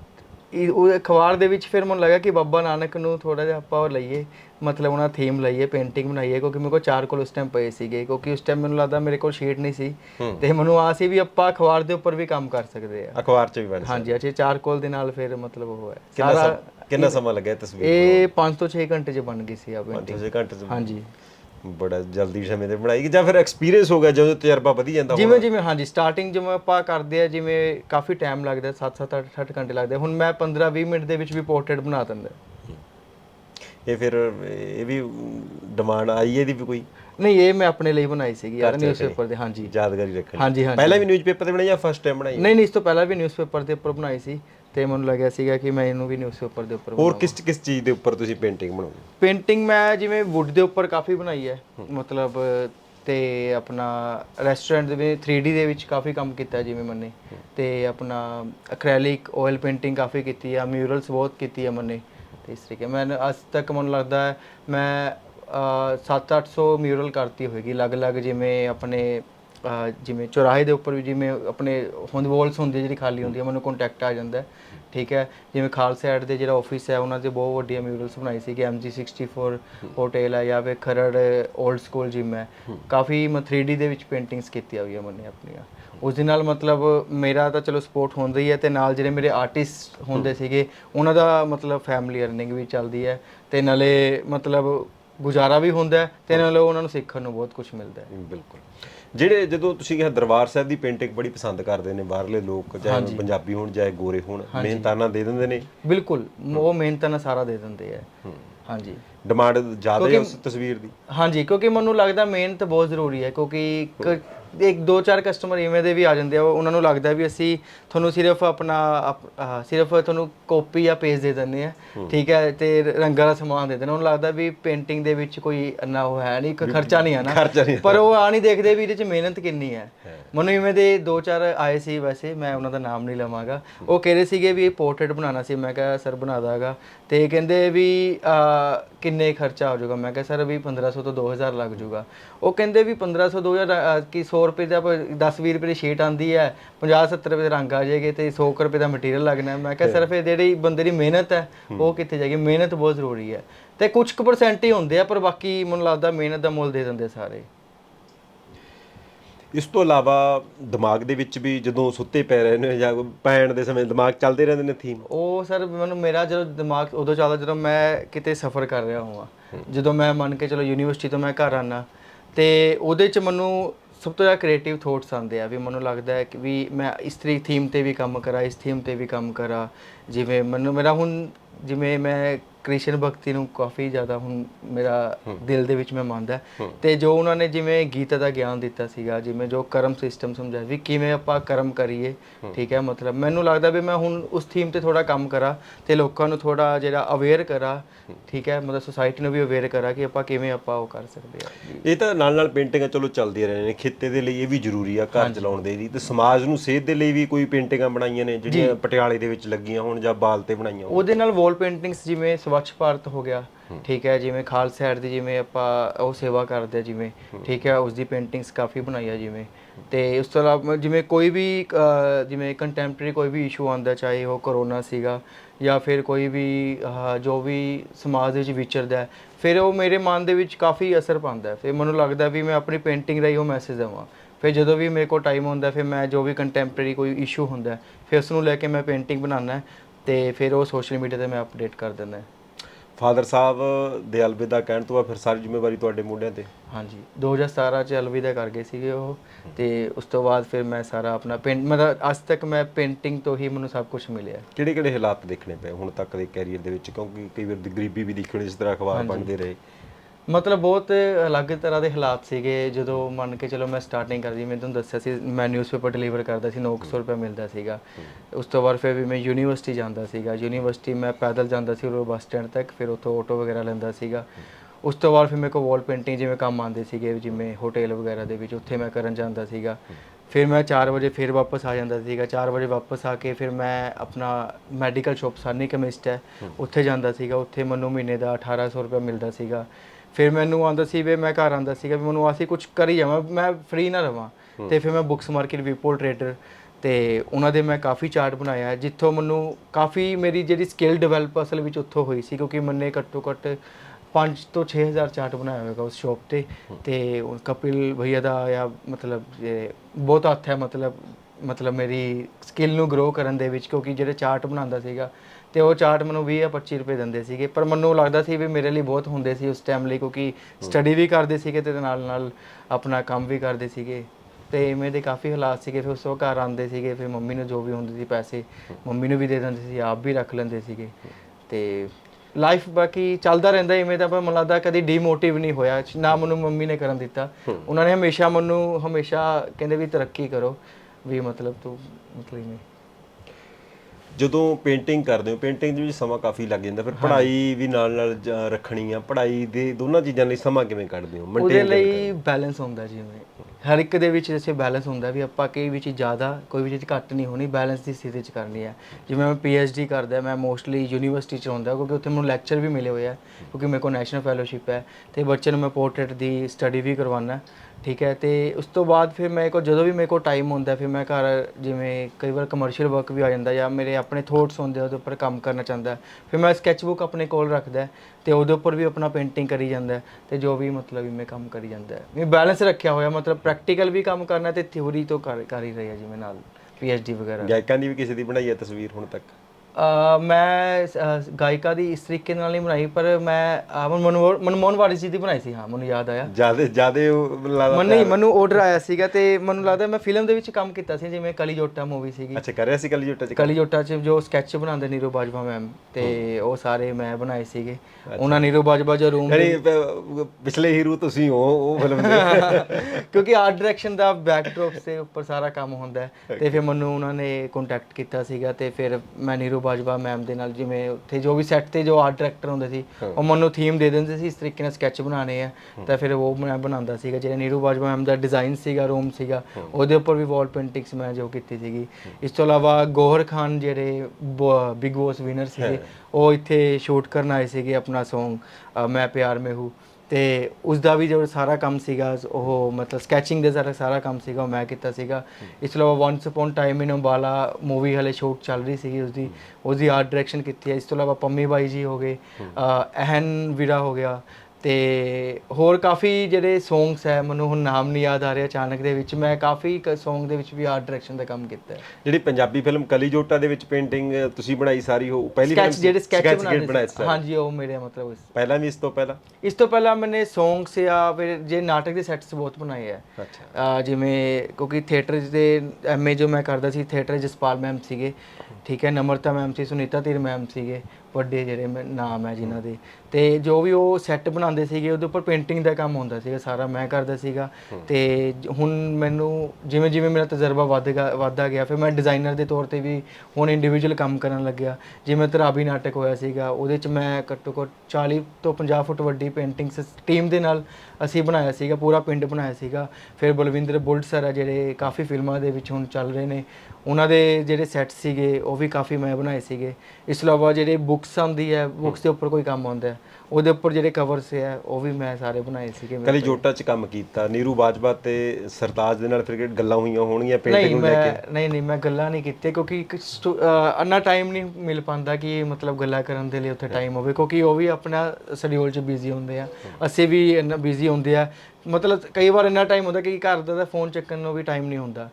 ਇਹ- ਉਹ ਅਖਬਾਰ ਦੇ ਵਿੱਚ ਫਿਰ ਮੈਨੂੰ ਲੱਗਾ ਕਿ ਬਾਬਾ ਨਾਨਕ ਨੂੰ ਥੋੜਾ ਜਿਹਾ ਆਪਾਂ ਉਹ ਲਈਏ ਮਤਲਬ ਉਹਨਾਂ ਥੀਮ ਲਈਏ ਪੇਂਟਿੰਗ ਬਣਾਈਏ ਕਿਉਂਕਿ ਮੇਰੇ ਕੋਲ ਚਾਰ ਕੋਲ ਉਸ ਟਾਈਮ ਪਏ ਸੀਗੇ ਕਿਉਂਕਿ ਉਸ ਟਾਈਮ ਮੈਨੂੰ ਲੱਗਦਾ ਮੇਰੇ ਕੋਲ ਸ਼ੀਟ ਨਹੀਂ ਸੀ ਤੇ ਮੈਨੂੰ ਆ ਸੀ ਵੀ ਆਪਾਂ ਅਖਬਾਰ ਦੇ ਉੱਪਰ ਵੀ ਕੰਮ ਕਰ ਸਕਦੇ ਆ। ਅਖਬਾਰ 'ਚ ਵੀ ਬਣ ਹਾਂਜੀ ਅੱਛੇ ਚਾਰ ਕੋਲ ਦੇ ਨਾਲ ਫਿਰ ਮਤਲਬ ਉਹ ਹੈ ਕਿੰਨਾ ਸਮ- ਕਿੰਨਾ ਸਮਾਂ ਲੱਗਿਆ ਤਸਵੀਰ ਇਹ 5 ਤੋਂ 6 ਘੰਟੇ ਚ ਬਣ ਗਈ ਸੀ ਆ ਪੇਂਟਿੰਗ ਤੁਸੀਂ ਘੰਟੇ 'ਚ ਹਾਂਜੀ। ਬੜਾ ਜਲਦੀ ਸਮੇਂ ਤੇ ਬਣਾਈ ਜਾਂ ਫਿਰ ਐਕਸਪੀਰੀਅੰਸ ਹੋ ਗਿਆ ਜਦੋਂ ਤਜਰਬਾ ਵਧੀ ਜਾਂਦਾ ਜਿਵੇਂ ਜਿਵੇਂ ਹਾਂਜੀ ਸਟਾਰਟਿੰਗ ਜਿਵੇਂ ਆਪਾਂ ਕਰਦੇ ਆ ਜਿਵੇਂ ਕਾਫੀ ਟਾਈਮ ਲੱਗਦਾ 7 7 8 8 ਘੰਟੇ ਲੱਗਦੇ। ਹੁਣ ਮੈਂ 15 20 ਮਿੰਟ ਦੇ ਵਿੱਚ ਵੀ ਪੋਰਟਰੇਟ ਬਣਾ ਦਿੰਦਾ। ਇਹ ਫਿਰ ਇਹ ਵੀ ਡਿਮਾਂਡ ਆਈ ਇਹਦੀ ਵੀ ਕੋਈ? ਨਹੀਂ ਇਹ ਮੈਂ ਆਪਣੇ ਲਈ ਬਣਾਈ ਸੀਗੀ ਯਾਰ ਨਿਊਜ਼ਪੇਪਰ ਦੇ ਹਾਂਜੀ। ਯਾਦਗਾਰੀ ਰੱਖਣੀ। ਹਾਂਜੀ ਹਾਂਜੀ। ਪਹਿਲਾਂ ਵੀ ਨਿਊਜ਼ਪੇਪਰ ਤੇ ਬਣਾਈ ਜਾਂ ਫਸਟ ਟਾਈਮ ਬਣਾਈ? ਨਹੀਂ ਨਹੀਂ ਇਸ ਤੋਂ ਪਹਿਲਾਂ ਵੀ ਨਿਊਜ਼ਪੇਪਰ ਦੇ ਉੱਪਰ ਬਣਾਈ ਸੀ। ਤੇ ਮੈਨੂੰ ਲੱਗਿਆ ਸੀਗਾ ਕਿ ਮੈਂ ਇਹਨੂੰ ਵੀ ਨਿਊਜ਼ਪੇਪਰ ਦੇ ਉੱਪਰ ਹੋਰ ਕਿਸ ਕਿਸ ਚੀਜ਼ ਦੇ ਉੱਪਰ ਤੁਸੀਂ ਪੇਂਟਿੰਗ ਬਣਾਉਂਦੇ? ਪੇਂਟਿੰਗ ਮੈਂ ਜਿਵੇਂ ਵੁੱਡ ਦੇ ਉੱਪਰ ਕਾਫੀ ਬਣਾਈ ਹੈ। ਮਤਲਬ ਤੇ ਆਪਣਾ ਰੈਸਟੋਰੈਂਟ ਦੇ ਵਿੱਚ 3D ਦੇ ਵਿੱਚ ਕਾਫੀ ਕੰਮ ਕੀਤਾ ਜਿਵੇਂ ਮੈਨੇ। ਤੇ ਆਪਣਾ ਐਕ੍ਰੈਲਿਕ ਆਇਲ ਪੇਂਟਿੰਗ ਕਾਫੀ ਕੀਤੀ ਹੈ ਮਿਊਰਲਸ ਬਹੁਤ ਕੀਤੀ ਹੈ ਮੈਨੇ। ਤੇ ਇਸ ਤਰੀਕੇ ਮੈਂ ਅੱਜ ਤੱਕ ਮੈਨੂੰ ਲੱਗਦਾ ਹੈ ਮੈਂ 7-800 ਮਿਊਰਲ ਕਰਤੀ ਹੋਏਗੀ। ਅਲੱਗ-ਅਲੱਗ ਜਿਵੇਂ ਆਪਣੇ ਜਿਵੇਂ ਚੌਰਾਹੇ ਦੇ ਉੱਪਰ ਵੀ ਜਿਵੇਂ ਆਪਣੇ ਹੁੰਦ ਵਾਲਸ ਹੁੰਦੀ ਜਿਹੜੀ ਖਾਲੀ ਹੁੰਦੀ ਹੈ ਮੈਨੂੰ ਕੰਟੈਕਟ ਆ ਜਾਂਦਾ। ਠੀਕ ਹੈ? ਜਿਵੇਂ ਖਾਲਸਾ ਐਡ ਦੇ ਜਿਹੜਾ ਆਫਿਸ ਹੈ ਉਹਨਾਂ ਦੇ ਬਹੁਤ ਵੱਡੀਆਂ ਮਿਊਰਲਸ ਬਣਾਈ ਸੀ ਕਿ MG64 ਹੋਟਲ ਹੈ ਜਾਂ ਫਿਰ ਖਰੜ 올ਡ ਸਕੂਲ ਜਿਮ ਹੈ। ਕਾਫੀ ਮੈਂ 3D ਦੇ ਵਿੱਚ ਪੇਂਟਿੰਗਸ ਕੀਤੀਆਂ ਹੋਈਆਂ ਮੈਨੇ ਆਪਣੀਆਂ। ਉਸ ਦੇ ਨਾਲ ਮਤਲਬ ਮੇਰਾ ਤਾਂ ਚਲੋ ਸਪੋਰਟ ਹੁੰਦਾ ਹੀ ਹੈ ਤੇ ਨਾਲ ਜਿਹੜੇ ਮੇਰੇ ਆਰਟਿਸਟ ਹੁੰਦੇ ਸੀਗੇ ਉਹਨਾਂ ਦਾ ਮਤਲਬ ਫੈਮਿਲੀ ਅਰਨਿੰਗ ਵੀ ਚੱਲਦੀ ਹੈ ਤੇ ਨਾਲੇ ਮਤਲਬ ਗੁਜ਼ਾਰਾ ਵੀ ਹੁੰਦਾ ਹੈ ਤੇ ਨਾਲੇ ਉਹਨਾਂ ਨੂੰ ਸਿੱਖਣ ਨੂੰ ਬਹੁਤ ਕੁਝ ਮਿਲਦਾ ਹੈ। ਬਿਲਕੁਲ। ਜਿਹੜੇ ਜਦੋਂ ਤੁਸੀਂ ਕਿਹਾ ਦਰਬਾਰ ਸਾਹਿਬ ਦੀ ਪੇਂਟਿੰਗ ਬੜੀ ਪਸੰਦ ਕਰਦੇ ਨੇ ਬਾਹਰਲੇ ਲੋਕ ਚਾਹੇ ਪੰਜਾਬੀ ਹੋਣ ਚਾਹੇ ਗੋਰੇ ਹੋਣ ਮਿਹਨਤਾਨਾ ਦੇ ਦਿੰਦੇ ਨੇ। ਬਿਲਕੁਲ ਉਹ ਮਿਹਨਤ ਨਾਲ ਸਾਰਾ ਦੇ ਦਿੰਦੇ ਆ। ਹਾਂਜੀ। ਡਿਮਾਂਡ ਜ਼ਿਆਦਾ ਹੈ ਉਸ ਤਸਵੀਰ ਦੀ। ਹਾਂਜੀ ਕਿਉਂਕਿ ਮੈਨੂੰ ਲੱਗਦਾ ਮਿਹਨਤ ਬਹੁਤ ਜ਼ਰੂਰੀ ਹੈ ਕਿਉਂਕਿ ਇੱਕ ਦੋ ਚਾਰ ਕਸਟਮਰ ਇਵੇਂ ਦੇ ਵੀ ਆ ਜਾਂਦੇ ਆ ਉਹ- ਉਹਨਾਂ ਨੂੰ ਲੱਗਦਾ ਵੀ ਅਸੀਂ ਤੁਹਾਨੂੰ ਸਿਰਫ ਆਪਣਾ ਆਪ- ਆਹ, ਸਿਰਫ ਤੁਹਾਨੂੰ ਕਾਪੀ ਜਾਂ ਪੇਜ ਦੇ ਦਿੰਦੇ ਆ। ਠੀਕ ਹੈ ਤੇ ਰੰਗਾਂ ਦਾ ਸਮਾਨ ਦੇ ਦਿੰਦੇ ਉਹਨਾਂ ਨੂੰ ਲੱਗਦਾ ਵੀ ਪੇਂਟਿੰਗ ਦੇ ਵਿੱਚ ਕੋਈ ਇੰਨਾ ਉਹ ਹੈ ਨਹੀਂ ਕੋਈ ਖਰਚਾ ਨਹੀਂ ਹੈ ਨਾ। ਖਰਚਾ ਨਹੀਂ ਪਰ ਉਹ ਆ ਨਹੀਂ ਦੇਖਦੇ ਵੀ ਇਹਦੇ ਚ ਮਿਹਨਤ ਕਿੰਨੀ ਹੈ। ਮੈਨੂੰ ਇਵੇਂ ਦੇ ਦੋ ਚਾਰ ਆਏ ਸੀ ਵੈਸੇ ਮੈਂ ਉਹਨਾਂ ਦਾ ਨਾਮ ਨਹੀਂ ਲਵਾਂਗਾ। ਉਹ ਕਹਿ ਰਹੇ ਸੀਗੇ ਵੀ ਇਹ ਪੋਰਟਰੇਟ ਬਣਾਉਣਾ ਸੀ। ਮੈਂ ਕਿਹਾ ਸਰ ਬਣਾ ਦਾਂਗਾ। ਤੇ ਕਹਿੰਦੇ ਵੀ ਆ, ਕਿੰਨੇ ਖਰਚਾ ਹੋ ਜਾਊਗਾ? ਮੈਂ ਕਿਹਾ ਸਰ ਵੀ 1500 ਤੋਂ 2000 ਲੱਗ ਜਾਊਗਾ। ਉਹ ਕਹਿੰਦੇ ਵੀ 1500 2000 ਅ, ਕੀ 100 ਰੁਪਏ ਦਾ 10 20 ਰੁਪਏ ਦੀ ਸ਼ੀਟ ਆਂਦੀ ਹੈ 50 70 ਰੁਪਏ ਦਾ ਰੰਗ ਆ ਜਾਏਗੇ ਤੇ 100 ਕੁ ਰੁਪਏ ਦਾ ਮਟੀਰੀਅਲ ਲੱਗਣਾ। ਹੈ। ਮੈਂ ਕਿਹਾ ਸਿਰਫ ਇਹ ਜਿਹੜੀ ਬੰਦੇ ਦੀ ਮਿਹਨਤ ਹੈ ਉਹ ਕਿੱਥੇ ਜਾਏਗੀ? ਮਿਹਨਤ ਬਹੁਤ ਜ਼ਰੂਰੀ ਹੈ। ਤੇ ਕੁਝ ਕੁ ਪਰਸੈਂਟ ਹੀ ਹੁੰਦੇ ਆ ਪਰ ਬਾਕੀ ਮੈਨੂੰ ਲੱਗਦਾ ਮਿਹਨਤ ਦਾ ਮੁੱਲ ਦੇ ਦਿੰਦੇ ਸਾਰੇ। ਇਸ ਤੋਂ ਇਲਾਵਾ ਦਿਮਾਗ ਦੇ ਵਿੱਚ ਵੀ ਜਦੋਂ ਸੁੱਤੇ ਪੈ ਰਹੇ ਨੇ ਜਾਂ ਪੈਣ ਦੇ ਸਮੇਂ ਦਿਮਾਗ ਚੱਲਦੇ ਰਹਿੰਦੇ ਨੇ ਥੀਮ ਉਹ ਸਰ, ਮੈਨੂੰ ਮੇਰਾ ਜਦੋਂ ਦਿਮਾਗ ਉਦੋਂ ਚੱਲਦਾ ਜਦੋਂ ਮੈਂ ਕਿਤੇ ਸਫ਼ਰ ਕਰ ਰਿਹਾ ਹੋਵਾਂ। ਜਦੋਂ ਮੈਂ ਮੰਨ ਕੇ ਚਲੋ ਯੂਨੀਵਰਸਿਟੀ ਤੋਂ ਮੈਂ ਘਰ ਆਣਾ ਤੇ ਉਹਦੇ ਚ ਮੈਨੂੰ ਸਭ ਤੋਂ ਜ਼ਿਆਦਾ ਕ੍ਰੀਏਟਿਵ ਥੋਟਸ ਆਉਂਦੇ ਆ ਵੀ ਮੈਨੂੰ ਲੱਗਦਾ ਹੈ ਕਿ ਵੀ ਮੈਂ ਇਸ ਤਰੀ ਥੀਮ ਤੇ ਵੀ ਕੰਮ ਕਰਾਂ, ਇਸ ਥੀਮ ਤੇ ਵੀ ਕੰਮ ਕਰਾਂ। ਜਿਵੇਂ ਮੈਨੂੰ, ਮੇਰਾ ਹੁਣ ਜਿਵੇਂ ਮੈਂ ਕ੍ਰਿਸ਼ਨ ਭਗਤੀ ਨੂੰ ਕਾਫੀ ਜ਼ਿਆਦਾ ਹੁਣ ਮੇਰਾ ਦਿਲ ਦੇ ਵਿੱਚ ਮੈਂ ਮੰਨਦਾ ਤੇ ਜੋ ਉਹਨਾਂ ਨੇ ਜਿਵੇਂ ਗੀਤਾ ਦਾ ਗਿਆਨ ਦਿੱਤਾ ਸੀਗਾ ਜਿਵੇਂ ਜੋ ਕਰਮ ਸਿਸਟਮ ਸਮਝਾਇਆ ਵੀ ਕਿਵੇਂ ਆਪਾਂ ਕਰਮ ਕਰੀਏ ਠੀਕ ਹੈ ਮਤਲਬ ਮੈਨੂੰ ਲੱਗਦਾ ਵੀ ਮੈਂ ਹੁਣ ਉਸ ਥੀਮ ਤੇ ਥੋੜਾ ਕੰਮ ਕਰਾਂ ਤੇ ਲੋਕਾਂ ਨੂੰ ਥੋੜਾ ਜਿਹੜਾ ਅਵੇਅਰ ਕਰਾਂ ਠੀਕ ਹੈ ਮਤਲਬ ਸੋਸਾਇਟੀ ਨੂੰ ਵੀ ਅਵੇਅਰ ਕਰਾਂ ਕਿ ਆਪਾਂ ਕਿਵੇਂ ਆਪਾਂ ਉਹ ਕਰ ਸਕਦੇ ਆ ਇਹ ਤਾਂ ਨਾਲ ਨਾਲ ਪੇਂਟਿੰਗਾਂ ਚਲੋ ਚੱਲਦੀਆਂ ਰਹੇ ਨੇ ਖੇਤੇ ਦੇ ਲਈ ਇਹ ਵੀ ਜ਼ਰੂਰੀ ਆ ਘਰ ਚਲਾਉਣ ਦੇ ਲਈ। ਤੇ ਸਮਾਜ ਨੂੰ ਸੇਧ ਦੇ ਲਈ ਵੀ ਕੋਈ ਪੇਂਟਿੰਗਾਂ ਬਣਾਈਆਂ ਨੇ ਜਿਹੜੀਆਂ ਪਟਿਆਲੇ ਦੇ ਵਿੱਚ ਲੱਗੀਆਂ ਹੋਣ ਜਾਂ ਬਾਲ ਤੇ ਬਣਾਈਆਂ ਹੋਣ। ਉਹਦੇ ਨਾਲ ਵਾਲ ਪੇਂਟਿੰਗਸ ਜਿਵੇਂ ਸਵੱਛ ਭਾਰਤ ਹੋ ਗਿਆ ਠੀਕ ਹੈ ਜਿਵੇਂ ਖਾਲਸਾ ਐਡ ਦੀ ਜਿਵੇਂ ਆਪਾਂ ਉਹ ਸੇਵਾ ਕਰਦੇ ਆ ਜਿਵੇਂ ਠੀਕ ਹੈ ਉਸ ਦੀ ਪੇਂਟਿੰਗਸ ਕਾਫੀ ਬਣਾਈਆਂ ਜਿਵੇਂ ਤੇ ਉਸ ਤੋਂ ਇਲਾਵਾ ਜਿਵੇਂ ਕੋਈ ਵੀ ਜਿਵੇਂ ਕੰਟੈਂਪਰੇਰੀ ਕੋਈ ਵੀ ਇਸ਼ੂ ਆਉਂਦਾ ਚਾਹੇ ਉਹ ਕਰੋਨਾ ਸੀਗਾ ਜਾਂ ਫਿਰ ਕੋਈ ਵੀ ਜੋ ਵੀ ਸਮਾਜ ਦੇ ਵਿੱਚ ਵਿਚਰਦਾ ਫਿਰ ਉਹ ਮੇਰੇ ਮਨ ਦੇ ਵਿੱਚ ਕਾਫੀ ਅਸਰ ਪਾਉਂਦਾ। ਫਿਰ ਮੈਨੂੰ ਲੱਗਦਾ ਵੀ ਮੈਂ ਆਪਣੀ ਪੇਂਟਿੰਗ ਰਾਹੀਂ ਉਹ ਮੈਸੇਜ ਦੇਵਾਂ ਫਿਰ ਜਦੋਂ ਵੀ ਮੇਰੇ ਕੋਲ ਟਾਈਮ ਹੁੰਦਾ ਫਿਰ ਮੈਂ ਜੋ ਵੀ ਕੰਟੈਂਪਰੇਰੀ ਕੋਈ ਇਸ਼ੂ ਹੁੰਦਾ ਫਿਰ ਉਸ ਨੂੰ ਲੈ ਕੇ ਮੈਂ ਪੇਂਟਿੰਗ ਬਣਾਉਣਾ ਤੇ ਫਿਰ ਉਹ ਸੋਸ਼ਲ ਮੀਡੀਆ ਤੇ ਮੈਂ ਅਪਡੇਟ ਕਰ ਦਿੰਦਾ। ਫਾਦਰ ਸਾਹਿਬ ਦੇ ਅਲਵਿਦਾ ਕਹਿਣ ਤੋਂ ਬਾਅਦ ਫਿਰ ਸਾਰੀ ਜ਼ਿੰਮੇਵਾਰੀ ਤੁਹਾਡੇ ਮੋਢਿਆਂ ਤੇ? ਹਾਂਜੀ 2017 ਚ ਅਲਵਿਦਾ ਕਰ ਗਏ ਸੀਗੇ ਉਹ ਤੇ ਉਸ ਤੋਂ ਬਾਅਦ ਫਿਰ ਮੈਂ ਸਾਰਾ ਆਪਣਾ ਪੇਂਟ ਮਤਲਬ ਅੱਜ ਤੱਕ ਮੈਂ ਪੇਂਟਿੰਗ ਤੋਂ ਹੀ ਮੈਨੂੰ ਸਭ ਕੁਝ ਮਿਲਿਆ। ਕਿਹੜੇ ਕਿਹੜੇ ਹਾਲਾਤ ਦੇਖਣੇ ਪਏ ਹੁਣ ਤੱਕ ਦੇ ਕੈਰੀਅਰ ਦੇ ਵਿੱਚ? ਕਿਉਂਕਿ ਕਈ ਵਾਰ ਗਰੀਬੀ ਵੀ ਦਿਖਣੀ ਜਿਸ ਤਰ੍ਹਾਂ ਅਖਬਾਰ ਬਣਦੇ ਰਹੇ। ਮਤਲਬ ਬਹੁਤ ਅਲੱਗ ਤਰ੍ਹਾਂ ਦੇ ਹਾਲਾਤ ਸੀਗੇ। ਜਦੋਂ ਮੰਨ ਕੇ ਚਲੋ ਮੈਂ ਸਟਾਰਟਿੰਗ ਕਰਦੀ, ਮੈਂ ਤੁਹਾਨੂੰ ਦੱਸਿਆ ਸੀ, ਮੈਂ ਨਿਊਜ਼ਪੇਪਰ ਡਿਲੀਵਰ ਕਰਦਾ ਸੀ 900 ਰੁਪਏ ਮਿਲਦਾ ਸੀਗਾ। ਉਸ ਤੋਂ ਬਾਅਦ ਫਿਰ ਵੀ ਮੈਂ ਯੂਨੀਵਰਸਿਟੀ ਜਾਂਦਾ ਸੀਗਾ। ਯੂਨੀਵਰਸਿਟੀ ਮੈਂ ਪੈਦਲ ਜਾਂਦਾ ਸੀ ਉਹ ਬੱਸ ਸਟੈਂਡ ਤੱਕ, ਫਿਰ ਉੱਥੋਂ ਆਟੋ ਵਗੈਰਾ ਲੈਂਦਾ ਸੀਗਾ। ਉਸ ਤੋਂ ਬਾਅਦ ਫਿਰ ਮੇਰੇ ਕੋਲ ਵਾਲ ਪੇਂਟਿੰਗ ਜਿਵੇਂ ਕੰਮ ਆਉਂਦੇ ਸੀਗੇ, ਜਿਵੇਂ ਹੋਟਲ ਵਗੈਰਾ ਦੇ ਵਿੱਚ, ਉੱਥੇ ਮੈਂ ਕਰਨ ਜਾਂਦਾ ਸੀਗਾ। ਫਿਰ ਮੈਂ 4 ਵਜੇ ਫਿਰ ਵਾਪਸ ਆ ਜਾਂਦਾ ਸੀਗਾ। 4 ਵਜੇ ਵਾਪਸ ਆ ਕੇ ਫਿਰ ਮੈਂ ਆਪਣਾ ਮੈਡੀਕਲ ਸ਼ਾਪ ਸਾਨੀ ਕੈਮਿਸਟ ਹੈ, ਉੱਥੇ ਜਾਂਦਾ ਸੀਗਾ। ਉੱਥੇ ਮੈਨੂੰ ਮਹੀਨੇ ਦਾ 1800 ਰੁਪਏ ਮਿਲਦਾ ਸੀਗਾ। ਫਿਰ ਮੈਨੂੰ ਆਉਂਦਾ ਸੀ ਵੀ ਮੈਂ ਘਰ ਆਉਂਦਾ ਸੀਗਾ ਵੀ ਮੈਨੂੰ ਆਸੀ ਕੁਝ ਕਰੀ ਜਾਵਾਂ ਮੈਂ ਫ੍ਰੀ ਨਾ ਰਵਾਂ। ਤੇ ਫਿਰ ਮੈਂ ਬੁੱਕਸ ਮਾਰਕੀਟ ਵਿਪੋਲ ਟ੍ਰੇਡਰ ਤੇ ਉਹਨਾਂ ਦੇ ਮੈਂ ਕਾਫੀ ਚਾਰਟ ਬਣਾਇਆ ਜਿੱਥੋਂ ਮੈਨੂੰ ਕਾਫੀ ਮੇਰੀ ਜਿਹੜੀ ਸਕਿੱਲ ਡਿਵੈਲਪ ਅਸਲ ਵਿੱਚ ਉੱਥੋਂ ਹੋਈ ਸੀ ਕਿਉਂਕਿ ਮੈਨੇ ਘੱਟੋ ਘੱਟ 5 ਤੋਂ 6000 ਚਾਰਟ ਬਣਾਇਆ ਹੋਵੇਗਾ ਉਸ ਸ਼ਾਪ ਤੇ। ਤੇ ਉਹ ਕਪਿਲ ਭਈਆ ਦਾ ਜਾਂ ਮਤਲਬ ਇਹ ਬਹੁਤ ਹੱਥ ਹੈ ਮਤਲਬ ਮਤਲਬ ਮੇਰੀ ਸਕਿੱਲ ਨੂੰ ਗਰੋ ਕਰਨ ਦੇ ਵਿੱਚ ਕਿਉਂਕਿ ਜਿਹੜੇ ਚਾਰਟ ਬਣਾਉਂਦਾ ਸੀਗਾ ਤੇ ਉਹ ਚਾਰਟ ਮੈਨੂੰ 20 ਜਾਂ 25 ਰੁਪਏ ਦਿੰਦੇ ਸੀਗੇ। ਪਰ ਮੈਨੂੰ ਲੱਗਦਾ ਸੀ ਵੀ ਮੇਰੇ ਲਈ ਬਹੁਤ ਹੁੰਦੇ ਸੀ ਉਸ ਟਾਈਮ ਲਈ ਕਿਉਂਕਿ ਸਟੱਡੀ ਵੀ ਕਰਦੇ ਸੀਗੇ ਤੇ ਨਾਲ ਨਾਲ ਆਪਣਾ ਕੰਮ ਵੀ ਕਰਦੇ ਸੀਗੇ। ਤੇ ਇਵੇਂ ਦੇ ਕਾਫੀ ਹਾਲਾਤ ਸੀਗੇ ਫਿਰ ਉਸ ਤੋਂ ਘਰ ਆਉਂਦੇ ਸੀਗੇ ਫਿਰ ਮੰਮੀ ਨੂੰ ਜੋ ਵੀ ਹੁੰਦੇ ਸੀ ਪੈਸੇ ਮੰਮੀ ਨੂੰ ਵੀ ਦੇ ਦਿੰਦੇ ਸੀ ਆਪ ਵੀ ਰੱਖ ਲੈਂਦੇ ਸੀਗੇ। ਤੇ ਲਾਈਫ ਬਾਕੀ ਚੱਲਦਾ ਰਹਿੰਦਾ ਇਵੇਂ ਤਾਂ ਪਰ ਮੈਨੂੰ ਲੱਗਦਾ ਕਦੀ ਡੀਮੋਟਿਵ ਨਹੀਂ ਹੋਇਆ। ਨਾ ਮੈਨੂੰ ਮੰਮੀ ਨੇ ਕਰਨ ਦਿੱਤਾ। ਉਹਨਾਂ ਨੇ ਹਮੇਸ਼ਾ ਮੈਨੂੰ ਹਮੇਸ਼ਾ ਕਹਿੰਦੇ ਵੀ ਤਰੱਕੀ ਕਰੋ। ਵੀ ਮਤਲਬ ਤੂੰ ਮਤਲਬ ਇਵੇਂ। ਜਦੋਂ ਪੇਂਟਿੰਗ ਕਰਦੇ ਹੋ ਪੇਂਟਿੰਗ ਦੇ ਵਿੱਚ ਸਮਾਂ ਕਾਫੀ ਲੱਗ ਜਾਂਦਾ ਫਿਰ ਪੜ੍ਹਾਈ ਵੀ ਨਾਲ ਨਾਲ ਜ- ਰੱਖਣੀ ਆ ਪੜ੍ਹਾਈ ਦੇ ਦੋਨਾਂ ਚੀਜ਼ਾਂ ਲਈ ਸਮਾਂ ਕਿਵੇਂ ਕੱਢਦੇ ਹੋ? ਉਹਦੇ ਮੇਨਟੇਨ ਲਈ ਬੈਲੈਂਸ ਹੁੰਦਾ ਜਿਵੇਂ ਹਰ ਇੱਕ ਦੇ ਵਿੱਚ ਜਿਵੇਂ ਬੈਲੈਂਸ ਹੁੰਦਾ ਵੀ ਆਪਾਂ ਕਈ ਵੀ ਚੀਜ਼ ਜ਼ਿਆਦਾ ਕੋਈ ਵੀ ਚੀਜ਼ ਘੱਟ ਨਹੀਂ ਹੋਣੀ ਬੈਲੈਂਸ ਦੀ ਸਥਿਤੀ 'ਚ ਕਰਨੀ ਹੈ। ਜਿਵੇਂ ਮੈਂ ਪੀਐਚਡੀ ਕਰਦਾ ਮੈਂ ਮੋਸਟਲੀ ਯੂਨੀਵਰਸਿਟੀ 'ਚ ਹੁੰਦਾ ਕਿਉਂਕਿ ਉੱਥੇ ਮੈਨੂੰ ਲੈਕਚਰ ਵੀ ਮਿਲੇ ਹੋਏ ਆ ਕਿਉਂਕਿ ਮੇਰੇ ਕੋਲ ਨੈਸ਼ਨਲ ਫੈਲੋਸ਼ਿਪ ਹੈ ਤੇ ਬੱਚੇ ਨੂੰ ਮੈਂ ਪੋਰਟਰੇਟ ਦੀ ਸਟੱਡੀ ਵੀ ਕਰਵਾਉਣਾ ਠੀਕ ਹੈ ਤੇ ਉਸ ਤੋਂ ਬਾਅਦ ਫਿਰ ਮੇਰੇ ਕੋਲ ਜਦੋਂ ਵੀ ਮੇਰੇ ਕੋਲ ਟਾਈਮ ਹੁੰਦਾ ਫਿਰ ਮੈਂ ਘਰ ਜਿਵੇਂ ਕਈ ਵਾਰ ਕਮਰਸ਼ੀਅਲ ਵਰਕ ਵੀ ਆ ਜਾਂਦਾ ਜਾਂ ਮੇਰੇ ਆਪਣੇ ਥੋਟਸ ਹੁੰਦੇ ਆ, ਉਹਦੇ ਉੱਪਰ ਕੰਮ ਕਰਨਾ ਚਾਹੁੰਦਾ ਫਿਰ ਮੈਂ ਸਕੈਚਬੁੱਕ ਆਪਣੇ ਕੋਲ ਰੱਖਦਾ ਤੇ ਉਹਦੇ ਉੱਪਰ ਵੀ ਆਪਣਾ ਪੇਂਟਿੰਗ ਕਰੀ ਜਾਂਦਾ ਹੈ ਤੇ ਜੋ ਵੀ ਮਤਲਬ ਵੀ ਮੈਂ ਕੰਮ ਕਰੀ ਜਾਂਦਾ ਮੈਂ ਬੈਲੈਂਸ ਰੱਖਿਆ ਹੋਇਆ ਮਤਲਬ ਪ੍ਰੈਕਟੀਕਲ ਵੀ ਕੰਮ ਕਰਨਾ ਤੇ ਥਿਊਰੀ ਤੋਂ ਕਰ ਕਰ ਹੀ ਰਿਹਾ ਜਿਵੇਂ ਨਾਲ ਡੀ ਵਗੈਰਾ। ਗਾਇਕਾਂ ਦੀ ਵੀ ਕਿਸੇ ਦੀ ਬਣਾਈ ਹੈ ਤਸਵੀਰ ਹੁਣ ਤੱਕ? ਮੈਂ ਗਾਇਕਾ ਦੀ ਇਸ ਤਰੀਕੇ ਨਾਲ ਨਹੀਂ ਬਣਾਈ ਪਰ ਮੈਂ ਅ, ਮਨਮੋਹਨ ਮਨਮੋਹਨ ਵਾਰਿਸ ਜੀ ਦੀ ਬਣਾਈ ਸੀ ਹਾਂ ਮੈਨੂੰ ਯਾਦ ਆਇਆ। ਜਿਆਦੇ ਜਿਆਦੇ ਲੱਗਦਾ ਮਨ ਨਹੀਂ ਮੈਨੂੰ ਆਰਡਰ ਆਇਆ ਸੀਗਾ ਤੇ ਮੈਨੂੰ ਲੱਗਦਾ ਮੈਂ ਫਿਲਮ ਦੇ ਵਿੱਚ ਕੰਮ ਕੀਤਾ ਸੀ ਜਿਵੇਂ ਕਲੀ ਜੋਟਾ ਮੂਵੀ ਸੀਗੀ। ਅੱਛਾ ਕਰਿਆ ਸੀ ਕਲੀ ਜੁੱਟਾ ਚ ਕਲੀ ਜੋਟਾ 'ਚ ਜੋ ਸਕੈਚ ਬਣਾਉਂਦੇ ਨੀਰੂ ਬਾਜਵਾ ਮੈਮ ਤੇ ਉਹ ਸਾਰੇ ਮੈਂ ਬਣਾਏ ਸੀਗੇ। ਉਹਨਾਂ ਨੀਰੂ ਬਾਜਵਾ ਜੋ ਰੂਮ ਪ- ਪਿਛਲੇ ਹੀਰੋ ਤੁਸੀਂ ਹੋ ਉਹ ਫਿਲਮ ਦੇ। ਕਿਉਂਕਿ ਆਰਟ ਡਾਇਰੈਕਸ਼ਨ ਦਾ ਬੈਕਡ੍ਰੌਪ ਦੇ ਉੱਪਰ ਸਾਰਾ ਕੰਮ ਹੁੰਦਾ ਹੈ। ਤੇ ਫਿਰ ਮੈਨੂੰ ਉਹਨਾਂ ਨੇ ਕੰਟੈਕਟ ਕੀਤਾ ਸੀਗਾ ਤੇ ਫਿਰ ਮੈਂ ਨੀਰੂ ਬਾਜਵਾ ਮੈਮ ਦੇ ਨਾਲ ਜਿਵੇਂ ਉੱਥੇ ਜੋ ਵੀ ਸੈੱਟ ਤੇ ਜੋ ਆਰਟ ਡਾਇਰੈਕਟਰ ਹੁੰਦੇ ਸੀ ਉਹ ਮੈਨੂੰ ਥੀਮ ਦੇ ਦਿੰਦੇ ਸੀ ਇਸ ਤਰੀਕੇ ਨਾਲ ਸਕੈਚ ਬਣਾਉਣੇ ਆ। ਤਾਂ ਫਿਰ ਉਹ ਮੈਂ ਬਣਾਉਂਦਾ ਸੀਗਾ ਜਿਹੜਾ ਨੀਰੂ ਬਾਜਵਾ ਮੈਮ ਦਾ ਡਿਜ਼ਾਈਨ ਸੀਗਾ ਰੂਮ ਸੀਗਾ ਉਹਦੇ ਉੱਪਰ ਵੀ ਵਾਲ ਪੇਂਟਿੰਗਸ ਮੈਂ ਜੋ ਕੀਤੀ ਸੀਗੀ। ਇਸ ਤੋਂ ਇਲਾਵਾ ਗੋਹਰ ਖਾਨ ਜਿਹੜੇ ਬਿਗ ਬੌਸ ਵਿਨਰ ਸੀਗੇ ਉਹ ਇੱਥੇ ਸ਼ੂਟ ਕਰਨ ਆਏ ਸੀਗੇ ਆਪਣਾ Song ਮੈਂ ਪਿਆਰ ਮੈਂ ਹੂੰ। ਤੇ ਉਸ ਦਾ ਵੀ ਜੋ ਸਾਰਾ ਕੰਮ ਸੀਗਾ ਉਹ ਮਤਲਬ ਸਕੈਚਿੰਗ ਦੇ ਸਾਰਾ ਸਾਰਾ ਕੰਮ ਸੀਗਾ ਉਹ ਮੈਂ ਕੀਤਾ ਸੀਗਾ। ਇਸ ਤੋਂ ਇਲਾਵਾ once upon time in Ambala movie ਹਲੇ ਸ਼ੂਟ ਚੱਲ ਰਹੀ ਸੀਗੀ ਉਸ ਦੀ ਉਸ ਦੀ ਆਰਟ ਡਾਇਰੈਕਸ਼ਨ ਕੀਤੀ ਹੈ। ਇਸ ਤੋਂ ਇਲਾਵਾ ਪੰਮੀ ਬਾਈ ਜੀ ਹੋ ਗਏ ਅਹਨ ਵੀਰਾ ਹੋ ਗਿਆ ਤੇ ਹੋਰ ਕਾਫੀ ਜਿਹੜੇ ਸੌਂਗਸ ਹੈ ਮੈਨੂੰ ਹੁਣ ਨਾਮ ਨਹੀਂ ਯਾਦ ਆ ਰਿਹਾ ਅਚਾਨਕ ਦੇ ਵਿੱਚ। ਮੈਂ ਕਾਫੀ ਸੌਂਗ ਦੇ ਵਿੱਚ ਵੀ ਆਰਟ ਡਾਇਰੈਕਸ਼ਨ ਦਾ ਕੰਮ ਕੀਤਾ ਹੈ। ਜਿਹੜੀ ਪੰਜਾਬੀ ਫਿਲਮ ਕਲੀ ਜੋਟਾ ਦੇ ਵਿੱਚ ਪੇਂਟਿੰਗ ਤੁਸੀਂ ਬਣਾਈ ਸਾਰੀ ਉਹ ਪਹਿਲੀ ਸਕੈਚ ਜਿਹੜੇ ਸਕੈਚ ਬਣਾਏ ਹਾਂਜੀ ਉਹ ਮੇਰੇ ਮਤਲਬ ਇਸ- ਪਹਿਲਾਂ ਵੀ ਇਸ ਤੋਂ ਪਹਿਲਾਂ? ਇਸ ਤੋਂ ਪਹਿਲਾਂ ਮੈंने ਸੌਂਗਸ ਜਾਂ ਫਿਰ ਜੇ ਨਾਟਕ ਦੇ ਸੈਟਸ ਬਹੁਤ ਬਣਾਏ ਆ। ਅੱਛਾ। ਜਿਵੇਂ ਕਿਉਂਕਿ ਥੀਏਟਰ ਦੇ ਐਮਏ ਜੋ ਮੈਂ ਕਰਦਾ ਸੀ ਥੀਏਟਰ ਜਸਪਾਲ ਮੈਮ ਸੀਗੇ। ਠੀਕ ਹੈ ਨਮਰਤਾ ਮੈਮ ਸੀ ਸੁਨੀਤਾ ਧੀਰ ਮੈਮ ਸੀਗੇ। ਵੱਡੇ ਜਿਹੜੇ ਨਾਮ ਹੈ ਜਿਨ੍ਹਾਂ ਦੇ। ਤੇ ਜੋ ਵੀ ਉਹ ਸੈੱਟ ਬਣਾਉਂਦੇ ਸੀਗੇ ਉਹਦੇ ਉੱਪਰ ਪੇਂਟਿੰਗ ਦਾ ਕੰਮ ਹੁੰਦਾ ਸੀਗਾ ਸਾਰਾ ਮੈਂ ਕਰਦਾ ਸੀਗਾ। ਤੇ ਹੁਣ ਮੈਨੂੰ ਜਿਵੇਂ ਜਿਵੇਂ ਮੇਰਾ ਤਜਰਬਾ ਵਧਗਾ ਵਧਦਾ ਗਿਆ ਫਿਰ ਮੈਂ ਡਿਜ਼ਾਈਨਰ ਦੇ ਤੌਰ ਤੇ ਵੀ ਹੁਣ ਇੰਡੀਵਿਜੂਅਲ ਕੰਮ ਕਰਨ ਲੱਗਿਆ। ਜਿਵੇਂ ਤਰਾਬੀ ਨਾਟਕ ਹੋਇਆ ਸੀਗਾ ਉਹਦੇ ਚ ਮੈਂ ਘੱਟੋ ਘੱਟ 40 ਤੋਂ 50 ਫੁੱਟ ਵੱਡੀ ਪੇਂਟਿੰਗਸ ਟੀਮ ਦੇ ਨਾਲ ਅਸੀਂ ਬਣਾਇਆ ਸੀਗਾ ਪੂਰਾ ਪਿੰਡ ਬਣਾਇਆ ਸੀਗਾ। ਫਿਰ ਬਲਵਿੰਦਰ ਬੁਲਟ ਸਰ ਆ ਜਿਹੜੇ ਕਾਫੀ ਫਿਲਮਾਂ ਦੇ ਵਿੱਚ ਹੁਣ ਚੱਲ ਰਹੇ ਨੇ ਉਹਨਾਂ ਦੇ ਜਿਹੜੇ ਸੈੱਟ ਸੀਗੇ ਉਹ ਵੀ ਕਾਫੀ ਮੈਂ ਬਣਾਏ ਸੀਗੇ। ਇਸ ਤੋਂ ਇਲਾਵਾ ਜਿਹੜੇ ਬੁੱਕਸ ਆਉਂਦੀ ਹੈ ਬੁੱਕਸ ਦੇ ਉੱਪਰ ਕੋਈ ਕੰਮ ਆਉਂਦਾ ਹੈ ਉਹਦੇ ਉੱਪਰ ਜਿਹੜੇ ਕਵਰਸ ਹੈ ਉਹ ਵੀ ਮੈਂ ਸਾਰੇ ਬਣਾਏ ਸੀਗੇ ਮੇਰੇ ਕਲੀ ਜੋਟਾ ਚ ਕੰਮ ਕੀਤਾ ਨੀਰੂ ਬਾਜਵਾ ਤੇ ਸਰਤਾਜ ਦੇ ਨਾਲ ਫਿਰ ਕਿਹੜੀ ਗੱਲਾਂ ਹੋਈਆਂ ਹੋਣਗੀਆਂ ਨਹੀਂ ਪੇਂਟਿੰਗ ਨੂੰ ਲੈ ਮੈਂ ਕੇ? ਨਹੀਂ ਨਹੀਂ ਮੈਂ ਗੱਲਾਂ ਨਹੀਂ ਕੀਤੀਆਂ ਕਿਉਂਕਿ ਇੱਕ ਸਟੂ- ਅਹ ਟਾਈਮ ਨਹੀਂ ਮਿਲ ਪਾਉਂਦਾ ਕਿ ਮਤਲਬ ਗੱਲਾਂ ਕਰਨ ਦੇ ਲਈ ਉੱਥੇ ਟਾਈਮ ਹੋਵੇ ਕਿਉਂਕਿ ਉਹ ਵੀ ਆਪਣਾ ਸ਼ਡਿਊਲ 'ਚ ਬਿਜ਼ੀ ਹੁੰਦੇ ਆ। ਅਸੀਂ ਵੀ ਇੰਨਾ ਬਿਜ਼ੀ ਹੁੰਦੇ ਆ। ਮਤਲਬ ਕਈ ਵਾਰ ਇੰਨਾ ਟਾਈਮ ਹੁੰਦਾ ਕਿ ਘਰ ਦਾ ਫੋਨ ਚੱਕਣ ਨੂੰ ਵੀ ਟਾਈਮ ਨਹੀਂ ਹੁੰਦਾ।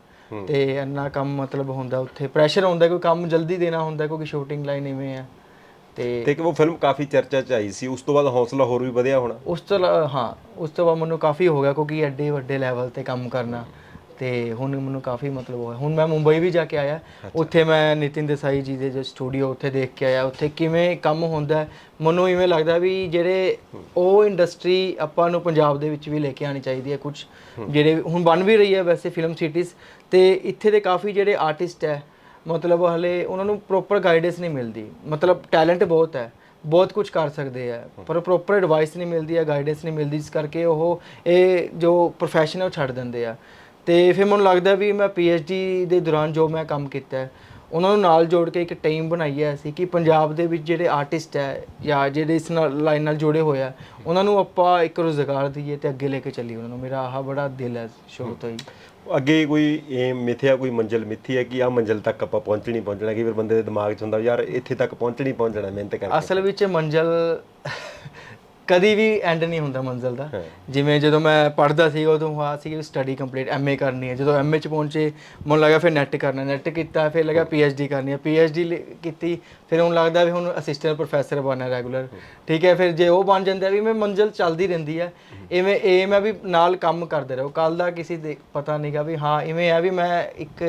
ਤੇ ਇੰਨਾ ਕੰਮ ਮਤਲਬ ਹੁੰਦਾ ਉੱਥੇ। ਪ੍ਰੈਸ਼ਰ ਹੁੰਦਾ ਕੋਈ ਕੰਮ ਜਲਦੀ ਦੇਣਾ ਹੁੰਦਾ ਕਿਉਂਕਿ ਸ਼ੂਟਿੰਗ ਲਾਈਨ ਇਵੇਂ ਆ। ਤੇ ਤੇ ਕਿ ਉਹ ਫਿਲਮ ਕਾਫੀ ਚਰਚਾ ਚ ਆਈ ਸੀ ਉਸ ਤੋਂ ਬਾਅਦ ਹੌਸਲਾ ਹੋਰ ਵੀ ਵਧਿਆ ਹੋਣਾ। ਉਸ ਤੋਂ ਹਾਂ ਉਸ ਤੋਂ ਬਾਅਦ ਮੈਨੂੰ ਕਾਫੀ ਹੋ ਗਿਆ ਕਿਉਂਕਿ ਐਡੇ ਵੱਡੇ ਲੈਵਲ ਤੇ ਕੰਮ ਕਰਨਾ ਤੇ ਹੁਣ ਮੈਨੂੰ ਕਾਫੀ ਮਤਲਬ ਹੋਇਆ ਹੁਣ ਮੈਂ ਮੁੰਬਈ ਵੀ ਜਾ ਕੇ ਆਇਆ ਉੱਥੇ ਮੈਂ ਨਿਤਿਨ ਦੇਸਾਈ ਜੀ ਦੇ ਜੋ ਸਟੂਡੀਓ ਉੱਥੇ ਦੇਖ ਕੇ ਆਇਆ ਉੱਥੇ ਕਿਵੇਂ ਕੰਮ ਹੁੰਦਾ ਹੈ। ਮੈਨੂੰ ਇਵੇਂ ਲੱਗਦਾ ਵੀ ਜਿਹੜੇ ਉਹ ਇੰਡਸਟਰੀ ਆਪਾਂ ਨੂੰ ਪੰਜਾਬ ਦੇ ਵਿੱਚ ਵੀ ਲੈ ਕੇ ਆਣੀ ਚਾਹੀਦੀ ਹੈ ਕੁਝ ਜਿਹੜੇ ਹੁਣ ਬਣ ਵੀ ਰਹੀ ਹੈ ਵੈਸੇ ਫਿਲਮ ਸਿਟੀਜ਼ ਤੇ ਇੱਥੇ ਦੇ ਕਾਫੀ ਜਿਹੜੇ ਆਰਟਿਸਟ ਹੈ ਮਤਲਬ ਹਲੇ ਉਹਨਾਂ ਨੂੰ ਪ੍ਰੋਪਰ ਗਾਈਡੈਂਸ ਨਹੀਂ ਮਿਲਦੀ। ਮਤਲਬ ਟੈਲੈਂਟ ਬਹੁਤ ਹੈ, ਬਹੁਤ ਕੁਝ ਕਰ ਸਕਦੇ ਆ ਪਰ ਪ੍ਰੋਪਰ ਐਡਵਾਈਸ ਨਹੀਂ ਮਿਲਦੀ ਹੈ ਗਾਈਡੈਂਸ ਨਹੀਂ ਮਿਲਦੀ ਇਸ ਕਰਕੇ ਉਹ ਇਹ ਜੋ ਪ੍ਰੋਫੈਸ਼ਨ ਹੈ ਉਹ ਛੱਡ ਦਿੰਦੇ ਆ। ਤੇ ਫਿਰ ਮੈਨੂੰ ਲੱਗਦਾ ਵੀ ਮੈਂ ਡੀ ਦੇ ਦੌਰਾਨ ਜੋ ਮੈਂ ਕੰਮ ਕੀਤਾ ਹੈ, ਉਹਨਾਂ ਨੂੰ ਨਾਲ ਜੋੜ ਕੇ ਇੱਕ ਟੀਮ ਬਣਾਈ ਹੈ ਅਸੀਂ, ਕਿ ਪੰਜਾਬ ਦੇ ਵਿੱਚ ਜਿਹੜੇ ਆਰਟਿਸਟ ਹੈ ਜਾਂ ਜਿਹੜੇ ਇਸ ਨਾਲ ਲਾਈਨ ਨਾਲ ਜੁੜੇ ਹੋਏ ਆ, ਉਹਨਾਂ ਨੂੰ ਆਪਾਂ ਇੱਕ ਰੋਜ਼ਗਾਰ ਦਈਏ ਤੇ ਅੱਗੇ ਲੈ ਕੇ ਚੱਲੀਏ। ਉਹਨਾਂ ਨੂੰ ਮੇਰਾ ਆਹ ਬੜਾ ਦਿਲ ਹੈ ਸ਼ੁਰੂ ਤੋਂ ਹੀ। ਅੱਗੇ ਕੋਈ ਏਮ ਮਿਥਿਆ, ਕੋਈ ਮੰਜ਼ਿਲ ਮਿੱਥੀ ਹੈ ਕਿ ਆ ਮੰਜ਼ਿਲ ਤੱਕ ਆਪਾਂ ਪਹੁੰਚਣੀ, ਪਹੁੰਚਣਾ ਕਿ ਫਿਰ ਬੰਦੇ ਦੇ ਦਿਮਾਗ 'ਚ ਹੁੰਦਾ ਯਾਰ ਇੱਥੇ ਤੱਕ ਪਹੁੰਚਣੀ, ਪਹੁੰਚਣਾ, ਮਿਹਨਤ ਕਰਕੇ। ਅਸਲ ਵਿੱਚ ਮੰਜ਼ਿਲ ਕਦੀ ਵੀ ਐਂਡ ਨਹੀਂ ਹੁੰਦਾ ਮੰਜ਼ਲ ਦਾ। ਜਿਵੇਂ ਜਦੋਂ ਮੈਂ ਪੜ੍ਹਦਾ ਸੀ ਉਦੋਂ ਆ ਸੀ ਕਿ ਸਟੱਡੀ ਕੰਪਲੀਟ ਐਮਏ ਕਰਨੀ ਹੈ। ਜਦੋਂ ਐਮਏ ਚ ਪਹੁੰਚੇ ਮੈਨੂੰ ਲੱਗਾ ਫਿਰ ਨੈਟ ਕਰਨਾ ਨੈਟ ਕੀਤਾ ਫਿਰ ਲੱਗਾ ਪੀਐਚਡੀ ਕਰਨੀ ਹੈ। ਪੀਐਚਡੀ ਕੀਤੀ ਫਿਰ ਹੁਣ ਲੱਗਦਾ ਵੀ ਹੁਣ ਅਸਿਸਟੈਂਟ ਪ੍ਰੋਫੈਸਰ ਬਣਨਾ ਰੈਗੂਲਰ ਠੀਕ ਹੈ ਫਿਰ ਜੇ ਉਹ ਬਣ ਜਾਂਦਾ ਵੀ ਮੈਂ ਮੰਜ਼ਲ ਚੱਲਦੀ ਰਹਿੰਦੀ ਹੈ ਇਵੇਂ ਏਮ ਹੈ ਵੀ ਨਾਲ ਕੰਮ ਕਰਦੇ ਰਹੋ। ਕੱਲ ਦਾ ਕਿਸੇ ਦੇ ਪਤਾ ਨਹੀਂਗਾ ਵੀ ਹਾਂ ਇਵੇਂ ਹੈ ਵੀ ਮੈਂ ਇੱਕ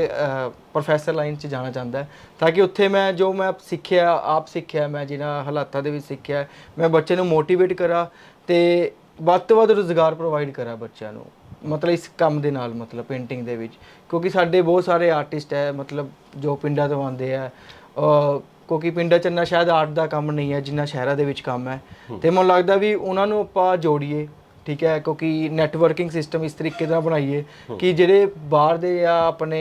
ਪ੍ਰੋਫੈਸਰ ਲਾਈਨ 'ਚ ਜਾਣਾ ਚਾਹੁੰਦਾ ਤਾਂ ਕਿ ਉੱਥੇ ਮੈਂ ਜੋ ਮੈਂ ਸਿੱਖਿਆ ਆਪ ਸਿੱਖਿਆ ਮੈਂ ਜਿਨ੍ਹਾਂ ਹਾਲਾਤਾਂ ਦੇ ਵਿੱਚ ਸਿੱਖਿਆ ਮੈਂ ਬੱਚੇ ਨੂੰ ਮੋਟੀਵੇਟ ਕਰਾਂ ਤੇ ਵੱਧ ਤੋਂ ਵੱਧ ਰੋਜ਼ਗਾਰ ਪ੍ਰੋਵਾਈਡ ਕਰਾਂ ਬੱਚਿਆਂ ਨੂੰ। ਮਤਲਬ ਇਸ ਕੰਮ ਦੇ ਨਾਲ ਮਤਲਬ ਪੇਂਟਿੰਗ ਦੇ ਵਿੱਚ। ਕਿਉਂਕਿ ਸਾਡੇ ਬਹੁਤ ਸਾਰੇ ਆਰਟਿਸਟ ਹੈ ਮਤਲਬ ਜੋ ਪਿੰਡਾਂ ਤੋਂ ਆਉਂਦੇ ਆ ਕਿਉਂਕਿ ਪਿੰਡਾਂ 'ਚ ਇੰਨਾ ਸ਼ਾਇਦ ਆਰਟ ਦਾ ਕੰਮ ਨਹੀਂ ਹੈ ਜਿੰਨਾ ਸ਼ਹਿਰਾਂ ਦੇ ਵਿੱਚ ਕੰਮ ਹੈ। ਤੇ ਮੈਨੂੰ ਲੱਗਦਾ ਵੀ ਉਹਨਾਂ ਨੂੰ ਆਪਾਂ ਜੋੜੀਏ ਠੀਕ ਹੈ, ਕਿਉਂਕਿ ਨੈਟਵਰਕਿੰਗ ਸਿਸਟਮ ਇਸ ਤਰੀਕੇ ਦਾ ਬਣਾਈਏ ਕਿ ਜਿਹੜੇ ਬਾਹਰ ਦੇ ਜਾਂ ਆਪਣੇ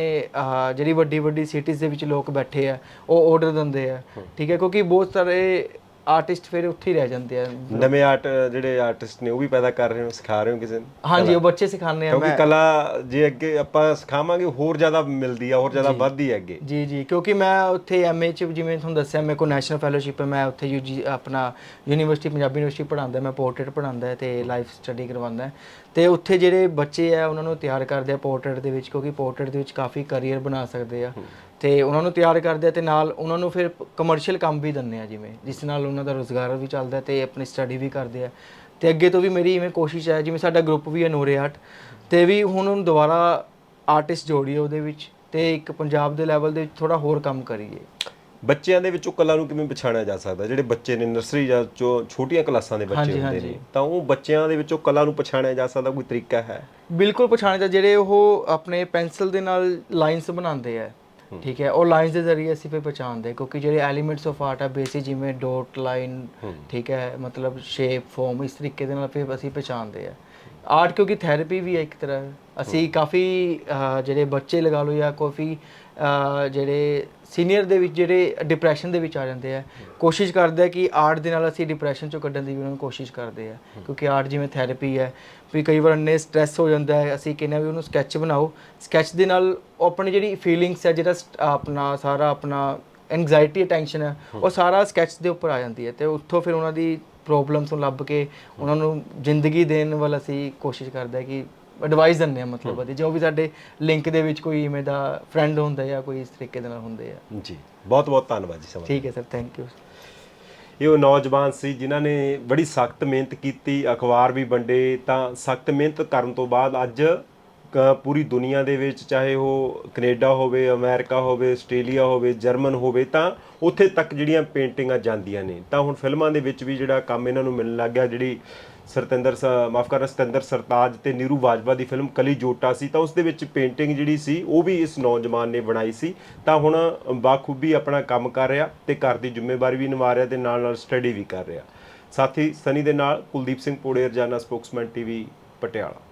ਜਿਹੜੀ ਵੱਡੀ ਵੱਡੀ ਸਿਟੀਜ਼ ਦੇ ਵਿੱਚ ਲੋਕ ਬੈਠੇ ਆ, ਉਹ ਆਰਡਰ ਦਿੰਦੇ ਆ। ਠੀਕ ਹੈ, ਕਿਉਂਕਿ ਬਹੁਤ ਸਾਰੇ ਆਰਟਿਸਟ ਫਿਰ ਉੱਥੇ ਹੀ ਰਹਿ ਜਾਂਦੇ ਆ। ਨਵੇਂ ਆਰਟ ਜਿਹੜੇ ਆਰਟਿਸਟ ਨੇ ਉਹ ਵੀ ਪੈਦਾ ਕਰ ਰਹੇ ਹੋ ਸਿਖਾ ਰਹੇ ਹੋ ਕਿਸੇ ਨੂੰ? ਹਾਂਜੀ ਉਹ ਬੱਚੇ ਸਿਖਾਉਂਦੇ ਆ ਕਿਉਂਕਿ ਮੈਂ ਕਲਾ ਜੇ ਅੱਗੇ ਆਪਾਂ ਸਿਖਾਵਾਂਗੇ ਹੋਰ ਜ਼ਿਆਦਾ ਮਿਲਦੀ ਆ ਹੋਰ ਜ਼ਿਆਦਾ ਵੱਧਦੀ ਹੈ ਅੱਗੇ। ਜੀ ਜੀ ਕਿਉਂਕਿ ਮੈਂ ਉੱਥੇ ਐਮਏ ਚ ਜਿਵੇਂ ਤੁਹਾਨੂੰ ਦੱਸਿਆ ਮੇਰੇ ਕੋਲ ਨੈਸ਼ਨਲ ਫੈਲੋਸ਼ਿਪ ਹੈ ਮੈਂ ਉੱਥੇ ਯੂਜੀ ਆਪਣਾ ਯੂਨੀਵਰਸਿਟੀ ਪੰਜਾਬੀ ਯੂਨੀਵਰਸਿਟੀ ਪੜ੍ਹਾਉਂਦਾ ਮੈਂ ਪੋਰਟਰੇਟ ਪੜ੍ਹਾਉਂਦਾ ਤੇ ਲਾਈਫ ਸਟੱਡੀ ਕਰਵਾਉਂਦਾ। ਤੇ ਉੱਥੇ ਜਿਹੜੇ ਬੱਚੇ ਆ ਉਹਨਾਂ ਨੂੰ ਤਿਆਰ ਕਰਦੇ ਆ ਪੋਰਟਰੇਟ ਦੇ ਵਿੱਚ ਕਿਉਂਕਿ ਪੋਰਟਰੇਟ ਦੇ ਵਿੱਚ ਕਾਫੀ ਕੈਰੀਅਰ ਬਣਾ ਸਕਦੇ ਆ। ਤੇ ਉਹਨਾਂ ਨੂੰ ਤਿਆਰ ਕਰਦੇ ਆ ਤੇ ਨਾਲ ਉਹਨਾਂ ਨੂੰ ਫਿਰ ਕਮਰਸ਼ੀਅਲ ਕੰਮ ਵੀ ਦਿੰਦੇ ਆ ਜਿਵੇਂ ਜਿਸ ਨਾਲ ਉਹਨਾਂ ਦਾ ਰੋਜ਼ਗਾਰ ਵੀ ਚੱਲਦਾ ਤੇ ਆਪਣੀ ਸਟੱਡੀ ਵੀ ਕਰਦੇ ਆ। ਤੇ ਅੱਗੇ ਤੋਂ ਵੀ ਮੇਰੀ ਇਵੇਂ ਕੋਸ਼ਿਸ਼ ਹੈ ਜਿਵੇਂ ਸਾਡਾ ਗਰੁੱਪ ਵੀ ਹੈ ਨੂਰੇ ਆਰਟ ਤੇ ਵੀ ਹੁਣ ਉਹਨੂੰ ਦੁਬਾਰਾ ਆਰਟਿਸਟ ਜੋੜੀਏ ਉਹਦੇ ਵਿੱਚ ਤੇ ਇੱਕ ਪੰਜਾਬ ਦੇ ਲੈਵਲ ਦੇ ਵਿੱਚ ਥੋੜਾ ਹੋਰ ਕੰਮ ਕਰੀਏ। ਬੱਚਿਆਂ ਦੇ ਵਿੱਚੋਂ ਕਲਾ ਨੂੰ ਕਿਵੇਂ ਪਛਾਣਿਆ ਜਾ ਸਕਦਾ? ਜਿਹੜੇ ਬੱਚੇ ਨੇ ਨਰਸਰੀ ਜਾਂ ਛੋਟੀਆਂ ਕਲਾਸਾਂ ਦੇ ਬੱਚੇ ਹੁੰਦੇ। ਨੇ ਤਾਂ ਉਹ ਬੱਚਿਆਂ ਦੇ ਵਿੱਚੋਂ ਕਲਾ ਨੂੰ ਪਛਾਣਿਆ ਜਾ ਸਕਦਾ? ਕੋਈ ਤਰੀਕਾ ਹੈ? ਬਿਲਕੁਲ ਪਛਾਣੇ ਤਾਂ ਜਿਹੜੇ ਉਹ ਆਪਣੇ ਪੈਨਸਲ ਦੇ ਨਾਲ ਲਾਈਨਸ ਬਣਾਉਂਦੇ ਆ ਠੀਕ ਹੈ ਉਹ ਲਾਈਨਸ ਦੇ ਜ਼ਰੀਏ ਅਸੀਂ ਫਿਰ ਪਛਾਣਦੇ ਕਿਉਂਕਿ ਜਿਹੜੇ ਐਲੀਮੈਂਟਸ ਆਫ ਆਰਟ ਆ ਬੇਸਿਕ ਜਿਵੇਂ ਡਾਟ ਲਾਈਨ ਠੀਕ ਹੈ ਮਤਲਬ ਸ਼ੇਪ ਫਾਰਮ ਇਸ ਤਰੀਕੇ ਦੇ ਨਾਲ ਫਿਰ ਅਸੀਂ ਪਛਾਣਦੇ ਆ। ਆਰਟ ਕਿਉਂਕਿ ਥੈਰੇਪੀ ਵੀ ਹੈ ਇੱਕ ਤਰ੍ਹਾਂ ਅਸੀਂ ਕਾਫੀ ਜਿਹੜੇ ਬੱਚੇ ਲਗਾ ਲਓ ਜਾਂ ਕਾਫੀ ਜਿਹੜੇ ਸੀਨੀਅਰ ਦੇ ਵਿੱਚ ਜਿਹੜੇ ਡਿਪਰੈਸ਼ਨ ਦੇ ਵਿੱਚ ਆ ਜਾਂਦੇ ਆ, ਕੋਸ਼ਿਸ਼ ਕਰਦੇ ਆ ਕਿ ਆਰਟ ਦੇ ਨਾਲ ਅਸੀਂ ਡਿਪਰੈਸ਼ਨ ਚੋਂ ਕੱਢਣ ਦੀ ਵੀ ਉਹਨਾਂ ਨੂੰ ਕੋਸ਼ਿਸ਼ ਕਰਦੇ ਆ, ਕਿਉਂਕਿ ਆਰਟ ਜਿਵੇਂ ਥੈਰੇਪੀ ਹੈ, ਵੀ ਕਈ ਵਾਰ ਇੰਨੇ ਸਟ੍ਰੈਸ ਹੋ ਜਾਂਦਾ ਹੈ, ਅਸੀਂ ਕਹਿੰਦੇ ਆ ਵੀ ਉਹਨੂੰ ਸਕੈਚ ਬਣਾਓ ਸਕੈਚ ਦੇ ਨਾਲ ਉਹ ਆਪਣੀ ਜਿਹੜੀ ਫੀਲਿੰਗਸ ਹੈ, ਜਿਹੜਾ st- ਆਪਣਾ ਸਾਰਾ ਆਪਣਾ ਐਂਗਜ਼ਾਇਟੀ ਟੈਨਸ਼ਨ ਹੈ, ਉਹ ਸਾਰਾ ਸਕੈਚ ਦੇ ਉੱਪਰ ਆ ਜਾਂਦੀ ਹੈ ਤੇ ਉੱਥੋਂ ਫਿਰ ਉਹਨਾਂ ਦੀ ਪ੍ਰੋਬਲਮਸ ਨੂੰ ਲੱਭ ਕੇ ਉਹਨਾਂ ਨੂੰ ਜ਼ਿੰਦਗੀ ਦੇਣ ਵੱਲ ਅਸੀਂ ਕੋਸ਼ਿਸ਼ ਕਰਦੇ ਆ ਕਿ ਐਡਵਾਈਸ ਦਿੰਦੇ ਆ ਮਤਲਬ ਉਹਦੀ ਜੋ ਵੀ ਸਾਡੇ ਲਿੰਕ ਦੇ ਵਿੱਚ ਕੋਈ ਇਵੇਂ ਦਾ ਫਰੈਂਡ ਹੁੰਦਾ ਜਾਂ ਕੋਈ ਇਸ ਤਰੀਕੇ ਦੇ ਨਾਲ ਹੁੰਦੇ ਆ। ਜੀ ਬਹੁਤ ਬਹੁਤ ਧੰਨਵਾਦ ਜੀ ਸਮਾਂ ਠੀਕ ਹੈ ਸਰ ਥੈਂਕ ਯੂ ਇਹ ਉਹ ਨੌਜਵਾਨ ਸੀ ਜਿਨ੍ਹਾਂ ਨੇ ਬੜੀ ਸਖਤ ਮਿਹਨਤ ਕੀਤੀ ਅਖਬਾਰ ਵੀ ਵੰਡੇ ਤਾਂ ਸਖਤ ਮਿਹਨਤ ਕਰਨ ਤੋਂ ਬਾਅਦ ਅੱਜ ਪੂਰੀ ਦੁਨੀਆ ਦੇ ਵਿੱਚ ਚਾਹੇ ਉਹ ਕੈਨੇਡਾ ਹੋਵੇ ਅਮਰੀਕਾ ਹੋਵੇ ਆਸਟ੍ਰੇਲੀਆ ਹੋਵੇ ਜਰਮਨ ਹੋਵੇ ਤਾਂ ਉੱਥੇ ਤੱਕ ਜਿਹੜੀਆਂ ਪੇਂਟਿੰਗਾਂ ਜਾਂਦੀਆਂ ਨੇ। ਤਾਂ ਹੁਣ ਫਿਲਮਾਂ ਦੇ ਵਿੱਚ ਵੀ ਜਿਹੜਾ ਕੰਮ ਇਹਨਾਂ ਨੂੰ ਮਿਲਣ ਲੱਗ ਗਿਆ ਜਿਹੜੀ ਸਰਤਿੰਦਰ ਸ- ਮਾਫ ਕਰਨਾ, ਸਤਿੰਦਰ ਸਰਤਾਜ ਤੇ ਨੀਰੂ ਬਾਜਵਾ ਦੀ ਫਿਲਮ ਕਲੀ ਜੋਟਾ ਸੀ, ਤਾਂ ਉਸ ਦੇ ਵਿੱਚ ਪੇਂਟਿੰਗ ਜਿਹੜੀ ਸੀ, ਉਹ ਵੀ ਇਸ ਨੌਜਵਾਨ ਨੇ ਬਣਾਈ ਸੀ। ਤਾਂ ਹੁਣ ਬਾਖੂਬੀ ਆਪਣਾ ਕੰਮ ਕਰ ਰਿਹਾ ਤੇ ਘਰ ਦੀ ਜ਼ਿੰਮੇਵਾਰੀ ਵੀ ਨਿਭਾ ਰਿਹਾ ਤੇ ਨਾਲ ਨਾਲ ਸਟੱਡੀ ਵੀ ਕਰ ਰਿਹਾ। ਸਾਥੀ, ਸਨੀ ਦੇ ਨਾਲ ਕੁਲਦੀਪ ਸਿੰਘ ਪੋੜੇ ਰਜਾਨਾ ਸਪੋਕਸਮੈਨ ਟੀਵੀ ਪਟਿਆਲਾ।